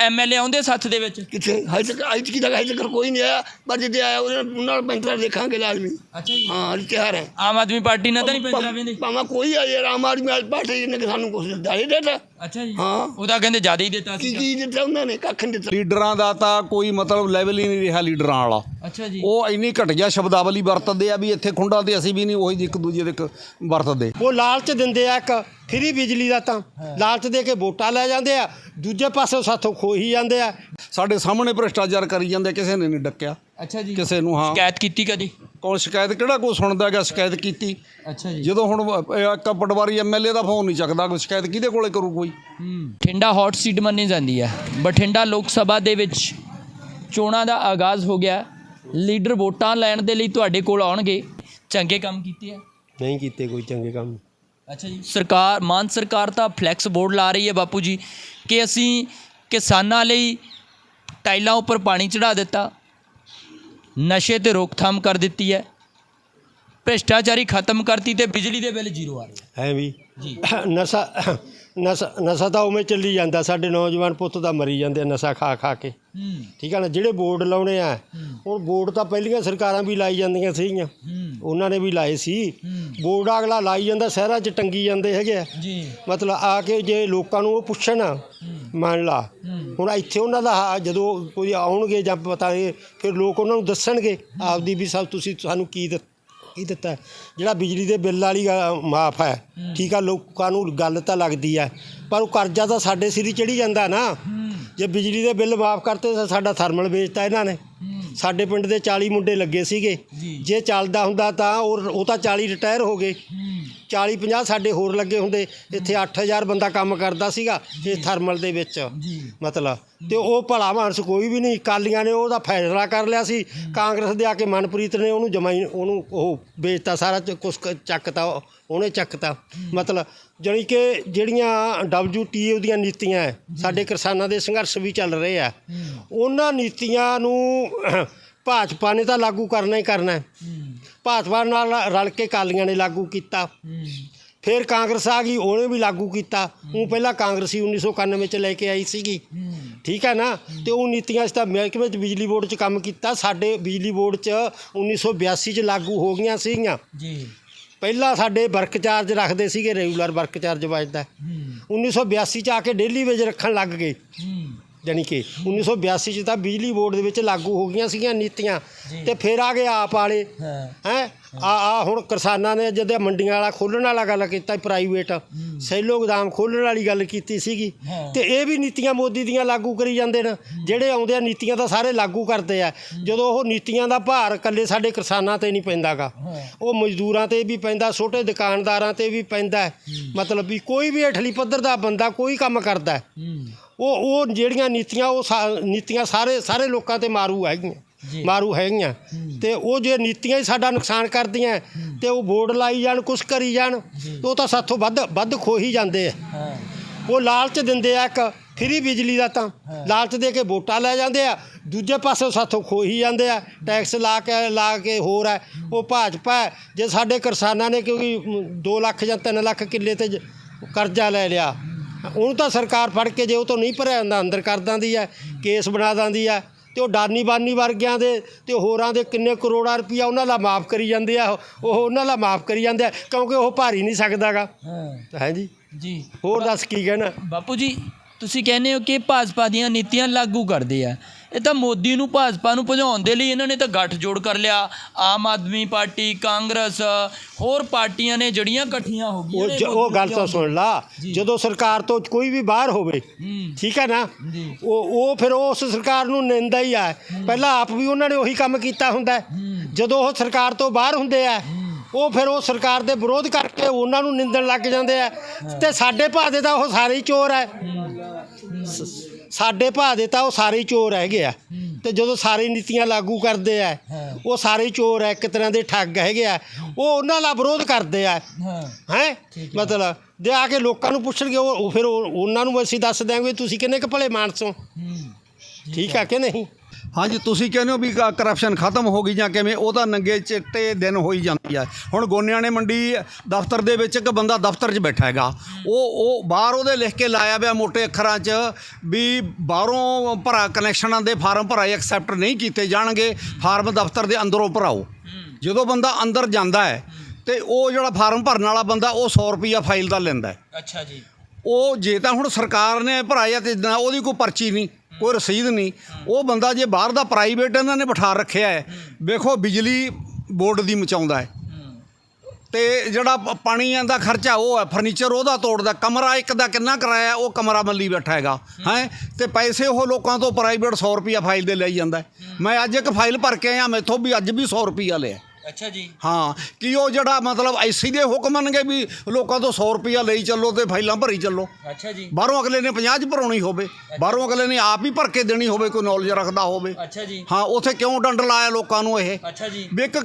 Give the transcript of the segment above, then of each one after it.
MLA ਆਉਂਦੇ ਸੱਥ ਦੇ ਵਿੱਚ? ਕਿੱਥੇ? ਹਜੇ ਤੱਕ ਅੱਜ ਕੀ ਜਗ੍ਹਾ ਹਜੇ ਤੱਕ ਕੋਈ ਨਹੀਂ ਆਇਆ। ਪਰ ਜਿੱਦੇ ਆਇਆ ਉਹਨਾਂ ਨਾਲ ਪੈਂਤਰਾ ਦੇਖਾਂਗੇ ਲਾਜ਼ਮੀ। ਅੱਛਾ ਜੀ। ਹਾਂ ਅੱਜ ਤਿਆਰ ਹੈ। ਆਮ ਆਦਮੀ ਪਾਰਟੀ ਨਾਲ ਤਾਂ ਨਹੀਂ ਪੈਂਦਾ ਵੇਂਦੇ। ਭਾਵੇਂ ਕੋਈ ਆ ਯਾਰ ਆਮ ਆਦਮੀ ਪਾਰਟੀ ਨੇ ਸਾਨੂੰ ਕੁਝ ਨਹੀਂ ਦਿੱਤਾ। ਅੱਛਾ ਜੀ। ਹਾਂ। ਉਹਦਾ ਕਹਿੰਦੇ ਜ਼ਿਆਦਾ ਹੀ ਦਿੱਤਾ ਕੀ ਸੀ ਕੀ ਦਿੱਤਾ ਉਹਨਾਂ ਨੇ? ਕੱਖ ਨਹੀਂ ਦਿੱਤਾ। ਲੀਡਰਾਂ ਦਾ ਤਾਂ ਕੋਈ ਮਤਲਬ ਲੈਵਲ ਹੀ ਨਹੀਂ ਰਿਹਾ ਲੀਡਰਾਂ ਵਾਲਾ। ਅੱਛਾ ਜੀ। ਉਹ ਇੰਨੀ ਘਟੀਆ ਸ਼ਬਦਾਵਲੀ ਵਰਤਦੇ ਆ ਵੀ ਇੱਥੇ ਖੁੰਡਾਂ ਤੇ ਅਸੀਂ ਵੀ ਨਹੀਂ ਉਹੀ ਇੱਕ ਦੂਜੇ ਦੇ ਕ- ਵਰਤਦੇ। ਉਹ ਲਾਲਚ ਦਿੰਦੇ ਆ ਇੱਕ ਫਰੀ ਬਿਜਲੀ ਦਾ ਤਾਂ। ਲਾਲਚ ਦੇ ਕੇ ਵੋਟਾਂ ਲੈ ਜਾਂਦੇ ਆ ਦੂਜੇ ਪਾਸੇ ਸਾਥੋਂ ਖੋਹੀ ਜਾਂਦੇ ਆ। ਸਾਡੇ ਸਾਹਮਣੇ ਭ੍ਰਿਸ਼ਟਾਚਾਰ ਕਰੀ ਜਾਂਦੇ ਕਿਸੇ ਨੇ ਨਹੀਂ ਡੱਕਿਆ। ਅੱਛਾ ਜੀ। ਕਿਸੇ ਨੂੰ ਹਾਂ। ਸ਼ਿਕਾਇਤ ਕੀਤੀ ਕਦੀ? ਕੌਣ ਸ਼ਿਕਾਇਤ ਕਿਹੜਾ ਕੋਈ ਸੁਣਦਾ ਹੈਗਾ ਸ਼ਿਕਾਇਤ ਕੀਤੀ? ਅੱਛਾ ਜੀ। ਜਦੋਂ ਹੁਣ ਇੱਕ ਪਟਵਾਰੀ ਐਮਐਲਏ ਦਾ ਫੋਨ ਨਹੀਂ ਚੱਕਦਾ ਕੋਈ ਸ਼ਿਕਾਇਤ ਕਿਹਦੇ ਕੋਲੇ ਕਰੂ ਕੋਈ? ਠਿੰਡਾ ਹੌਟ ਸੀਟ ਮੰਨੀ ਜਾਂਦੀ ਹੈ ਬਠਿੰਡਾ ਲੋਕ ਸਭਾ ਦੇ ਵਿੱਚ ਚੋਣਾਂ ਦਾ ਆਗਾਜ਼ ਹੋ ਗਿਆ। ਲੀਡਰ ਵੋਟਾਂ ਲੈਣ ਦੇ ਲਈ ਤੁਹਾਡੇ ਕੋਲ ਆਉਣਗੇ। ਚੰਗੇ ਕੰਮ ਕੀਤੇ ਆ। ਨਹੀਂ ਕੀਤੇ ਕੋਈ ਚੰਗੇ ਕੰਮ। ਅੱਛਾ ਜੀ। ਸਰਕਾਰ ਮਾਨ ਸਰਕਾਰ ਤਾਂ ਫਲੈਕਸ ਬੋਰਡ ਲਾ ਰਹੀ ਹੈ ਬਾਪੂ ਜੀ ਕਿ ਅਸੀਂ ਕਿਸਾਨਾਂ ਲਈ ਟਾਈਲਾਂ ਉੱਪਰ ਪਾਣੀ ਚੜਾ ਦਿੱਤਾ। ਨਸ਼ੇ ਤੇ ਰੋਕਥਾਮ ਕਰ ਦਿੱਤੀ ਹੈ। ਭ੍ਰਿਸ਼ਟਾਚਾਰੀ ਖਤਮ ਕਰਤੀ ਤੇ ਬਿਜਲੀ ਦੇ ਬਿੱਲ ਜ਼ੀਰੋ ਆ ਰਹੇ ਹੈ ਵੀ? ਜੀ। ਨਸ਼ਾ ਨਸ਼ਾ ਨਸ਼ਾ ਤਾਂ ਉਵੇਂ ਚੱਲੀ ਜਾਂਦਾ ਸਾਡੇ ਨੌਜਵਾਨ ਪੁੱਤ ਤਾਂ ਮਰੀ ਜਾਂਦੇ ਆ ਨਸ਼ਾ ਖਾ ਖਾ ਕੇ। ਹੂੰ। ਠੀਕ ਆ ਨਾ ਜਿਹੜੇ ਬੋਰਡ ਲਾਉਣੇ ਆ ਹੁਣ ਬੋਰਡ ਤਾਂ ਪਹਿਲੀਆਂ ਸਰਕਾਰਾਂ ਵੀ ਲਾਈ ਜਾਂਦੀਆਂ ਸੀਗੀਆਂ। ਹੂੰ। ਉਹਨਾਂ ਨੇ ਵੀ ਲਾਏ ਸੀ। ਹੂੰ। ਬੋਰਡ ਅਗਲਾ ਲਾਈ ਜਾਂਦਾ ਸ਼ਹਿਰਾਂ 'ਚ ਟੰਗੀ ਜਾਂਦੇ ਹੈਗੇ ਆ। ਜੀ। ਮਤਲਬ ਆ ਕੇ ਜੇ ਲੋਕਾਂ ਨੂੰ ਉਹ ਪੁੱਛਣ ਮੰਨ ਲਾ। ਹੂੰ। ਹੁਣ ਇੱਥੇ ਉਹਨਾਂ ਦਾ ਹਾ- ਜਦੋਂ ਕੋਈ ਆਉਣਗੇ ਜਾਂ ਪਤਾ ਇਹ ਫਿਰ ਲੋਕ ਉਹਨਾਂ ਨੂੰ ਦੱਸਣਗੇ ਆਪਦੀ ਵੀ ਸਭ ਤੁਸੀਂ ਸਾਨੂੰ ਕੀ ਦਿੱਤ- ਕੀ ਦਿੱਤਾ। ਜਿਹੜਾ ਬਿਜਲੀ ਦੇ ਬਿੱਲ ਵਾਲੀ ਮਾਫ ਹੈ। ਠੀਕ ਆ ਲੋਕਾਂ ਨੂੰ ਗੱਲ ਤਾਂ ਲੱਗਦੀ ਹੈ ਪਰ ਉਹ ਕਰਜ਼ਾ ਤਾਂ ਸਾਡੇ ਸਿਰ ਹੀ ਚੜੀ ਜਾਂਦਾ ਨਾ। ਜੇ ਬਿਜਲੀ ਦੇ ਬਿੱਲ ਮਾਫ ਕਰਤੇ ਤਾਂ ਸਾਡਾ ਥਰਮਲ ਵੇਚਤਾ ਇਹਨਾਂ ਨੇ। ਸਾਡੇ ਪਿੰਡ ਦੇ 40 ਮੁੰਡੇ ਲੱਗੇ ਸੀਗੇ। ਜੀ। ਚੱਲਦਾ ਹੁੰਦਾ ਤਾਂ ਉਹ ਉਹ ਤਾਂ 40 ਰਿਟਾਇਰ ਹੋ ਗਏ। 40 50 ਸਾਡੇ ਹੋਰ ਲੱਗੇ ਹੁੰਦੇ ਇੱਥੇ 8000 ਬੰਦਾ ਕੰਮ ਕਰਦਾ ਸੀਗਾ ਇਹ ਥਰਮਲ ਦੇ ਵਿੱਚ। ਮਤਲਬ ਤੇ ਉਹ ਭਲਾ ਮਾਨਸ ਕੋਈ ਵੀ ਨਹੀਂ ਕਾਲੀਆਂ ਨੇ ਉਹਦਾ ਫੈਸਲਾ ਕਰ ਲਿਆ ਸੀ। ਕਾਂਗਰਸ ਦੇ ਆ ਕੇ ਮਨਪ੍ਰੀਤ ਨੇ ਉਹਨੂੰ ਜਮਾਈ ਉਹਨੂੰ ਉਹ ਵੇਚਤਾ ਸਾਰਾ ਕੁਛ ਚੱਕਤਾ ਉਹਨੇ ਚੱਕਤਾ। ਮਤਲਬ ਜਾਣੀ ਕਿ ਜਿਹੜੀਆਂ WTO ਦੀਆਂ ਨੀਤੀਆਂ ਹੈ ਸਾਡੇ ਕਿਸਾਨਾਂ ਦੇ ਸੰਘਰਸ਼ ਵੀ ਚੱਲ ਰਹੇ ਆ ਉਹਨਾਂ ਨੀਤੀਆਂ ਨੂੰ ਭਾਜਪਾ ਨੇ ਤਾਂ ਲਾਗੂ ਕਰਨਾ ਹੀ ਕਰਨਾ ਹੂੰ ਭਾਜਪਾ ਨਾਲ ਰਲ ਕੇ ਕਾਲੀਆਂ ਨੇ ਲਾਗੂ ਕੀਤਾ। ਫਿਰ ਕਾਂਗਰਸ ਆ ਗਈ ਉਹਨੇ ਵੀ ਲਾਗੂ ਕੀਤਾ। ਉਹ ਪਹਿਲਾਂ ਕਾਂਗਰਸੀ 1991 ਚ ਲੈ ਕੇ ਆਈ ਸੀਗੀ। ਠੀਕ ਹੈ ਨਾ? ਤੇ ਉਹ ਨੀਤੀਆਂ ਇਸ ਤਾਂ ਮਹਿਕਮੇ ਚ ਬਿਜਲੀ ਬੋਰਡ ਚ ਕੰਮ ਕੀਤਾ। ਸਾਡੇ ਬਿਜਲੀ ਬੋਰਡ ਚ 1982 ਚ ਲਾਗੂ ਹੋ ਗਈਆਂ ਸੀਗੀਆਂ। ਜੀ। ਪਹਿਲਾਂ ਸਾਡੇ ਵਰਕ ਚਾਰਜ ਰੱਖਦੇ ਸੀਗੇ ਰੈਗੂਲਰ ਵਰਕ ਚਾਰਜ ਵੱਜਦਾ। ਹੂੰ। 1982 ਚ ਆ ਕੇ ਡੇਲੀ ਵੇਜ ਰੱਖਣ ਲੱਗ ਗਏ। ਜਾਣੀ ਕਿ 1982 ਚ ਤਾਂ ਬਿਜਲੀ ਬੋਰਡ ਦੇ ਵਿੱਚ ਲਾਗੂ ਹੋ ਗਈਆਂ ਸੀਗੀਆਂ ਨੀਤੀਆਂ। ਤੇ ਫਿਰ ਆ ਗਏ ਆਪ ਵਾਲੇ। ਹਾਂ। ਆ ਆ ਹੁਣ ਕਿਸਾਨਾਂ ਨੇ ਜਦੋਂ ਮੰਡੀਆਂ ਵਾਲਾ ਖੋਲਣ ਵਾਲਾ ਗੱਲ ਕੀਤਾ ਪ੍ਰਾਈਵੇਟ ਸੈਲੋ ਗੋਦਾਮ ਖੋਲਣ ਵਾਲੀ ਗੱਲ ਕੀਤੀ ਸੀਗੀ। ਤੇ ਇਹ ਵੀ ਨੀਤੀਆਂ ਮੋਦੀ ਦੀਆਂ ਲਾਗੂ ਕਰੀ ਜਾਂਦੇ ਨੇ। ਜਿਹੜੇ ਆਉਂਦੇ ਆ ਨੀਤੀਆਂ ਤਾਂ ਸਾਰੇ ਲਾਗੂ ਕਰਦੇ ਆ। ਜਦੋਂ ਉਹ ਨੀਤੀਆਂ ਦਾ ਭਾਰ ਇਕੱਲੇ ਸਾਡੇ ਕਿਸਾਨਾਂ ਤੇ ਨਹੀਂ ਪੈਂਦਾਗਾ। ਉਹ ਮਜ਼ਦੂਰਾਂ ਤੇ ਵੀ ਪੈਂਦਾ ਛੋਟੇ ਦੁਕਾਨਦਾਰਾਂ ਤੇ ਵੀ ਪੈਂਦਾ। ਮਤਲਬ ਵੀ ਕੋਈ ਵੀ ਹੇਠਲੀ ਪੱਧਰ ਦਾ ਬੰਦਾ ਕੋਈ ਕੰਮ ਕਰਦਾ। ਉਹ ਉਹ ਜਿਹੜੀਆਂ ਨੀਤੀਆਂ ਉਹ ਸਾ- ਨੀਤੀਆਂ ਸਾਰੇ ਸਾਰੇ ਲੋਕਾਂ ਤੇ ਮਾਰੂ ਹੈਗੀਆਂ। ਮਾਰੂ ਹੈਗੀਆਂ। ਤੇ ਉਹ ਜੇ ਨੀਤੀਆਂ ਹੀ ਸਾਡਾ ਨੁਕਸਾਨ ਕਰਦੀਆਂ ਤੇ ਉਹ ਬੋਰਡ ਲਾਈ ਜਾਣ ਕੁਛ ਕਰੀ ਜਾਣ ਉਹ ਤਾਂ ਸਾਥੋਂ ਵੱਧ ਵੱਧ ਖੋਹੀ ਜਾਂਦੇ ਆ। ਹਾਂ। ਉਹ ਲਾਲਚ ਦਿੰਦੇ ਆ ਇੱਕ ਫਰੀ ਬਿਜਲੀ ਦਾ ਤਾਂ। ਲਾਲਚ ਦੇ ਕੇ ਵੋਟਾਂ ਲੈ ਜਾਂਦੇ ਆ। ਦੂਜੇ ਪਾਸੇ ਸਾਥੋਂ ਖੋਹੀ ਜਾਂਦੇ ਆ। ਟੈਕਸ ਲਾ ਕੇ ਲਾ ਕੇ ਹੋਰ ਹੈ ਉਹ ਭਾਜਪਾ ਹੈ। ਜੇ ਸਾਡੇ ਕਿਸਾਨਾਂ ਨੇ ਕਿਉਂਕਿ 2 ਲੱਖ ਜਾਂ 3 ਲੱਖ ਕਿੱਲੇ ਤੇ ਜ- ਕਰਜ਼ਾ ਲੈ ਲਿਆ। ਉਹਨੂੰ ਤਾਂ ਸਰਕਾਰ ਫੜ ਕੇ ਜੇ ਉਹ ਤੋਂ ਨਹੀਂ ਭਰਿਆ ਜਾਂਦਾ ਅੰਦਰ ਕਰ ਦਿੰਦੀ ਹੈ ਕੇਸ ਬਣਾ ਦਿੰਦੀ ਹੈ ਤੇ ਉਹ ਡਾਨੀ ਬਾਨੀ ਵਰਗਿਆਂ ਦੇ ਤੇ ਹੋਰਾਂ ਦੇ ਕਿੰਨੇ ਕਰੋੜਾਂ ਰੁਪਈਆ ਉਹਨਾਂ ਦਾ ਮਾਫ ਕਰੀ ਜਾਂਦੇ ਆ ਉਹ ਉਹਨਾਂ ਦਾ ਮਾਫ ਕਰੀ ਜਾਂਦੇ ਆ ਕਿਉਂਕਿ ਉਹ ਭਾਰੀ ਨਹੀਂ ਸਕਦਾਗਾ। ਹਾਂ। ਹੈ ਜੀ? ਜੀ। ਹੋਰ ਦੱਸ ਕੀ ਕਹਿਣਾ? ਬਾਪੂ ਜੀ ਤੁਸੀਂ ਕਹਿੰਦੇ ਹੋ ਕਿ ਭਾਜਪਾ ਦੀਆਂ ਨੀਤੀਆਂ ਲਾਗੂ ਕਰਦੇ ਆ। ਇਹ ਤਾਂ ਮੋਦੀ ਨੂੰ ਭਾਜਪਾ ਨੂੰ ਭਜਾਉਣ ਦੇ ਲਈ ਇਹਨਾਂ ਨੇ ਤਾਂ ਗੱਠ ਜੋੜ ਕਰ ਲਿਆ। ਆਮ ਆਦਮੀ ਪਾਰਟੀ ਕਾਂਗਰਸ ਹੋਰ ਪਾਰਟੀਆਂ ਨੇ ਜੜੀਆਂ ਇਕੱਠੀਆਂ ਹੋ ਗਈਆਂ ਉਹ ਨੇ ਜ- ਉਹ ਗੱਲ ਤਾਂ ਸੁਣ ਲਾ। ਜਦੋਂ ਸਰਕਾਰ ਤੋਂ ਕੋਈ ਵੀ ਬਾਹਰ ਹੋਵੇ ਠੀਕ ਹੈ ਨਾ। ਉਹ ਉਹ ਫਿਰ ਉਸ ਸਰਕਾਰ ਨੂੰ ਨਿੰਦਾ ਹੀ ਆ। ਪਹਿਲਾਂ ਆਪ ਵੀ ਉਹਨਾਂ ਨੇ ਉਹੀ ਕੰਮ ਕੀਤਾ ਹੁੰਦਾ। ਜਦੋਂ ਉਹ ਸਰਕਾਰ ਤੋਂ ਬਾਹਰ ਹੁੰਦੇ ਆ ਉਹ ਫਿਰ ਉਹ ਸਰਕਾਰ ਦੇ ਵਿਰੋਧ ਕਰਕੇ ਉਹਨਾਂ ਨੂੰ ਨਿੰਦਣ ਲੱਗ ਜਾਂਦੇ ਆ। ਤੇ ਸਾਡੇ ਭਾਦੇ ਤਾਂ ਉਹ ਸਾਰੇ ਹੀ ਚੋਰ ਹੈ। ਸਾਡੇ ਭਾਦੇ ਤਾਂ ਉਹ ਸਾਰੇ ਹੀ ਚੋਰ ਹੈਗੇ ਆ। ਤੇ ਜਦੋਂ ਸਾਰੇ ਨੀਤੀਆਂ ਲਾਗੂ ਕਰਦੇ ਆ ਹਾਂ। ਉਹ ਸਾਰੇ ਹੀ ਚੋਰ ਆ ਇੱਕ ਤਰ੍ਹਾਂ ਦੇ ਠੱਗ ਹੈਗੇ ਆ। ਉਹ ਉਹਨਾਂ ਦਾ ਵਿਰੋਧ ਕਰਦੇ ਆ। ਹਾਂ। ਹੈ? ਮਤਲਬ ਦੇ ਆ ਕੇ ਲੋਕਾਂ ਨੂੰ ਪੁੱਛਣਗੇ ਉਹ ਉਹ ਫਿਰ ਉਹ- ਉਹਨਾਂ ਨੂੰ ਅਸੀਂ ਦੱਸ ਦਿਆਂਗੇ ਤੁਸੀਂ ਕਿੰਨੇ ਕੁ ਭਲੇ ਮਾਨਸ ਹੋ। ਹੂੰ। ਠੀਕ ਆ ਕਿ ਨਹੀਂ? ਹਾਂਜੀ ਤੁਸੀਂ ਕਹਿੰਦੇ ਹੋ ਵੀ ਕਰਪਸ਼ਨ ਖਤਮ ਹੋ ਗਈ ਜਾਂ ਕਿਵੇਂ? ਉਹ ਤਾਂ ਨੰਗੇ ਚਿੱਟੇ ਦਿਨ ਹੋਈ ਜਾਂਦੀ ਆ। ਹੁਣ ਗੋਨਿਆਣੇ ਮੰਡੀ ਦਫ਼ਤਰ ਦੇ ਵਿੱਚ ਇੱਕ ਬੰਦਾ ਦਫ਼ਤਰ 'ਚ ਬੈਠਾ ਹੈਗਾ। ਉਹ ਉਹ ਬਾਹਰ ਉਹਦੇ ਲਿਖ ਕੇ ਲਾਇਆ ਪਿਆ ਮੋٹے ਅੱਖਰਾਂ 'ਚ ਵੀ ਬਾਹਰੋਂ ਭਰਾ ਕਨੈਕਸ਼ਨਾਂ ਦੇ ਫਾਰਮ ਭਰਾਏ ਐਕਸੈਪਟ ਨਹੀਂ ਕੀਤੇ ਜਾਣਗੇ। ਫਾਰਮ ਦਫ਼ਤਰ ਦੇ ਅੰਦਰੋਂ ਭਰਾਓ। ਜਦੋਂ ਬੰਦਾ ਅੰਦਰ ਜਾਂਦਾ ਹੈ ਤੇ ਉਹ ਜਿਹੜਾ ਫਾਰਮ ਭਰਨ ਵਾਲਾ ਬੰਦਾ ਉਹ 100 ਰੁਪਿਆ ਫਾਈਲ ਦਾ ਲੈਂਦਾ ਹੈ। ਅੱਛਾ ਜੀ। ਉਹ ਜੇ ਤਾਂ ਹੁਣ ਸਰਕਾਰ ਨੇ ਭਰਾਇਆ ਤੇ ਨਾ ਉਹਦੀ ਕੋਈ ਪਰਚੀ ਨਹੀਂ। ਕੋਈ ਰਸੀਦ ਨਹੀਂ। ਉਹ ਬੰਦਾ ਜੇ ਬਾਹਰ ਦਾ ਪ੍ਰਾਈਵੇਟ ਇਹਨਾਂ ਨੇ ਬਿਠਾ ਰੱਖਿਆ ਹੈ, ਵੇਖੋ ਬਿਜਲੀ ਬੋਰਡ ਦੀ ਮਚਾਉਂਦਾ ਹੈ। ਤੇ ਜਿਹੜਾ ਪ- ਪਾਣੀਆਂ ਦਾ ਖਰਚਾ ਉਹ ਹੈ ਫਰਨੀਚਰ ਉਹਦਾ ਤੋੜਦਾ, ਕਮਰਾ ਇੱਕ ਦਾ ਕਿੰਨਾ ਕਿਰਾਇਆ, ਉਹ ਕਮਰਾ ਮੱਲੀ ਬੈਠਾ ਹੈਗਾ, ਹੈ? ਤੇ ਪੈਸੇ ਉਹ ਲੋਕਾਂ ਤੋਂ ਪ੍ਰਾਈਵੇਟ 100 ਰੁਪਿਆ ਫਾਈਲ ਦੇ ਲਈ ਜਾਂਦਾ ਮੈਂ ਅੱਜ ਇੱਕ ਫਾਈਲ ਭਰ ਕੇ ਆਇਆ, ਮੈਥੋਂ ਵੀ ਅੱਜ ਵੀ 100 ਰੁਪਿਆ ਲਿਆ। ਅੱਛਾ ਜੀ। ਹਾਂ ਕਿ ਉਹ ਜਿਹੜਾ ਮਤਲਬ ਐਸੀ ਦੇ ਹੁਕਮ ਮੰਨਗੇ ਵੀ ਲੋਕਾਂ ਤੋਂ 100 ਰੁਪਿਆ ਲਈ ਚੱਲੋ ਤੇ ਫਾਈਲਾਂ ਭਰੀ ਚੱਲੋ। ਅੱਛਾ ਜੀ। ਬਾਹਰੋਂ ਅਗਲੇ ਨੇ 50 ਚ ਭਰਾਉਣੀ ਹੋਵੇ ਬਾਹਰੋਂ ਅਗਲੇ ਨੇ ਆਪ ਹੀ ਭਰ ਕੇ ਦੇਣੀ ਹੋਵੇ ਕੋਈ ਨੌਲੇਜ ਰੱਖਦਾ ਹੋਵੇ। ਅੱਛਾ ਜੀ। ਹਾਂ ਉੱਥੇ ਕਿਉਂ ਡੰਡ ਲਾਇਆ ਲੋਕਾਂ ਨੂੰ ਇਹ? ਅੱਛਾ ਜੀ। ਵੀ ਇੱਕ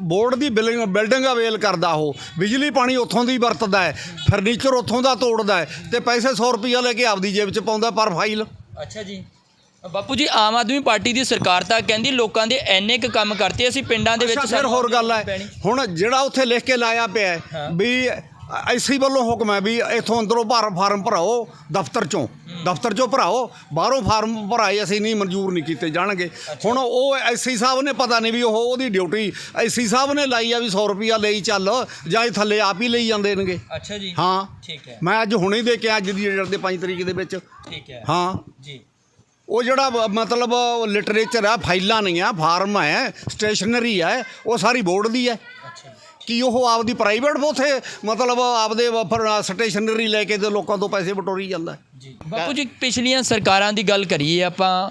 ਬੋਰਡ ਦੀ ਬਿਲਡਿੰਗ ਬਿਲਡਿੰਗ ਅਵੇਲ ਕਰਦਾ ਉਹ। ਬਿਜਲੀ ਪਾਣੀ ਉੱਥੋਂ ਦੀ ਵਰਤਦਾ ਹੈ ਫਰਨੀਚਰ ਉੱਥੋਂ ਦਾ ਤੋੜਦਾ ਹੈ ਤੇ ਪੈਸੇ 100 ਰੁਪਈਆ ਲੈ ਕੇ ਆਪਦੀ ਜੇਬ 'ਚ ਪਾਉਂਦਾ ਪਰ ਫਾਈਲ। ਅੱਛਾ ਜੀ। ਬਾਪੂ ਜੀ ਆਮ ਆਦਮੀ ਪਾਰਟੀ ਦੀ ਸਰਕਾਰ ਤਾਂ ਕਹਿੰਦੀ ਲੋਕਾਂ ਦੇ ਐਨੇ ਕੁ ਕੰਮ ਕਰਤੇ ਅਸੀਂ ਪਿੰਡਾਂ ਦੇ ਵਿੱਚ ਅੱਛਾ ਫਿਰ ਹੋਰ ਗੱਲ ਹੈ। ਹੁਣ ਜਿਹੜਾ ਉੱਥੇ ਲਿਖ ਕੇ ਲਾਇਆ ਪਿਆ ਹਾਂ। ਵੀ ਐਸੀ ਵੱਲੋਂ ਹੁਕਮ ਹੈ ਵੀ ਇੱਥੋਂ ਅੰਦਰੋਂ ਭਰ ਫਾਰਮ ਭਰਾਓ ਦਫ਼ਤਰ ਚੋਂ। ਦਫ਼ਤਰ ਚੋਂ ਭਰਾਓ ਬਾਹਰੋਂ ਫਾਰਮ ਭਰਾਏ ਅਸੀਂ ਨਹੀਂ ਮਨਜ਼ੂਰ ਨਹੀਂ ਕੀਤੇ ਜਾਣਗੇ। ਹੁਣ ਉਹ ਐਸੀ ਸਾਹਿਬ ਨੇ ਪਤਾ ਨਹੀਂ ਵੀ ਉਹ ਉਹਦੀ ਡਿਊਟੀ ਐਸੀ ਸਾਹਿਬ ਨੇ ਲਾਈ ਆ ਵੀ 100 ਰੁਪਿਆ ਲਈ ਚੱਲ ਜਾਂ ਇਹ ਥੱਲੇ ਆਪ ਹੀ ਲਈ ਜਾਂਦੇ ਨੇਗੇ। ਅੱਛਾ ਜੀ। ਹਾਂ। ਠੀਕ ਹੈ। ਮੈਂ ਅੱਜ ਹੁਣੇ ਦੇ ਕੇ ਅੱਜ ਦੀ ਡੇਟ ਦੇ 5 ਤਰੀਕ ਦੇ ਵਿੱਚ। ਠੀਕ ਹੈ। ਹਾਂ। ਜੀ। ਉਹ ਜਿਹੜਾ ਬ- ਮਤਲਬ ਲਿਟਰੇਚਰ ਆ, ਫਾਈਲਾਂ ਨਹੀਂ ਆ, ਫਾਰਮ ਹੈ ਸਟੇਸ਼ਨਰੀ ਹੈ ਉਹ ਸਾਰੀ ਬੋਰਡ ਦੀ ਹੈ ਕੀ ਉਹ ਆਪਦੀ ਪ੍ਰਾਈਵੇਟ ਉਥੇ ਮਤਲਬ ਆਪਦੇ ਸਟੇਸ਼ਨਰੀ ਲੈ ਕੇ ਤੇ ਲੋਕਾਂ ਤੋਂ ਪੈਸੇ ਬਟੋਰੀ ਜਾਂਦਾ। ਹੈ? ਜੀ। ਬਾਪੂ ਜੀ, ਪਿਛਲੀਆਂ ਸਰਕਾਰਾਂ ਦੀ ਗੱਲ ਕਰੀਏ ਆਪਾਂ,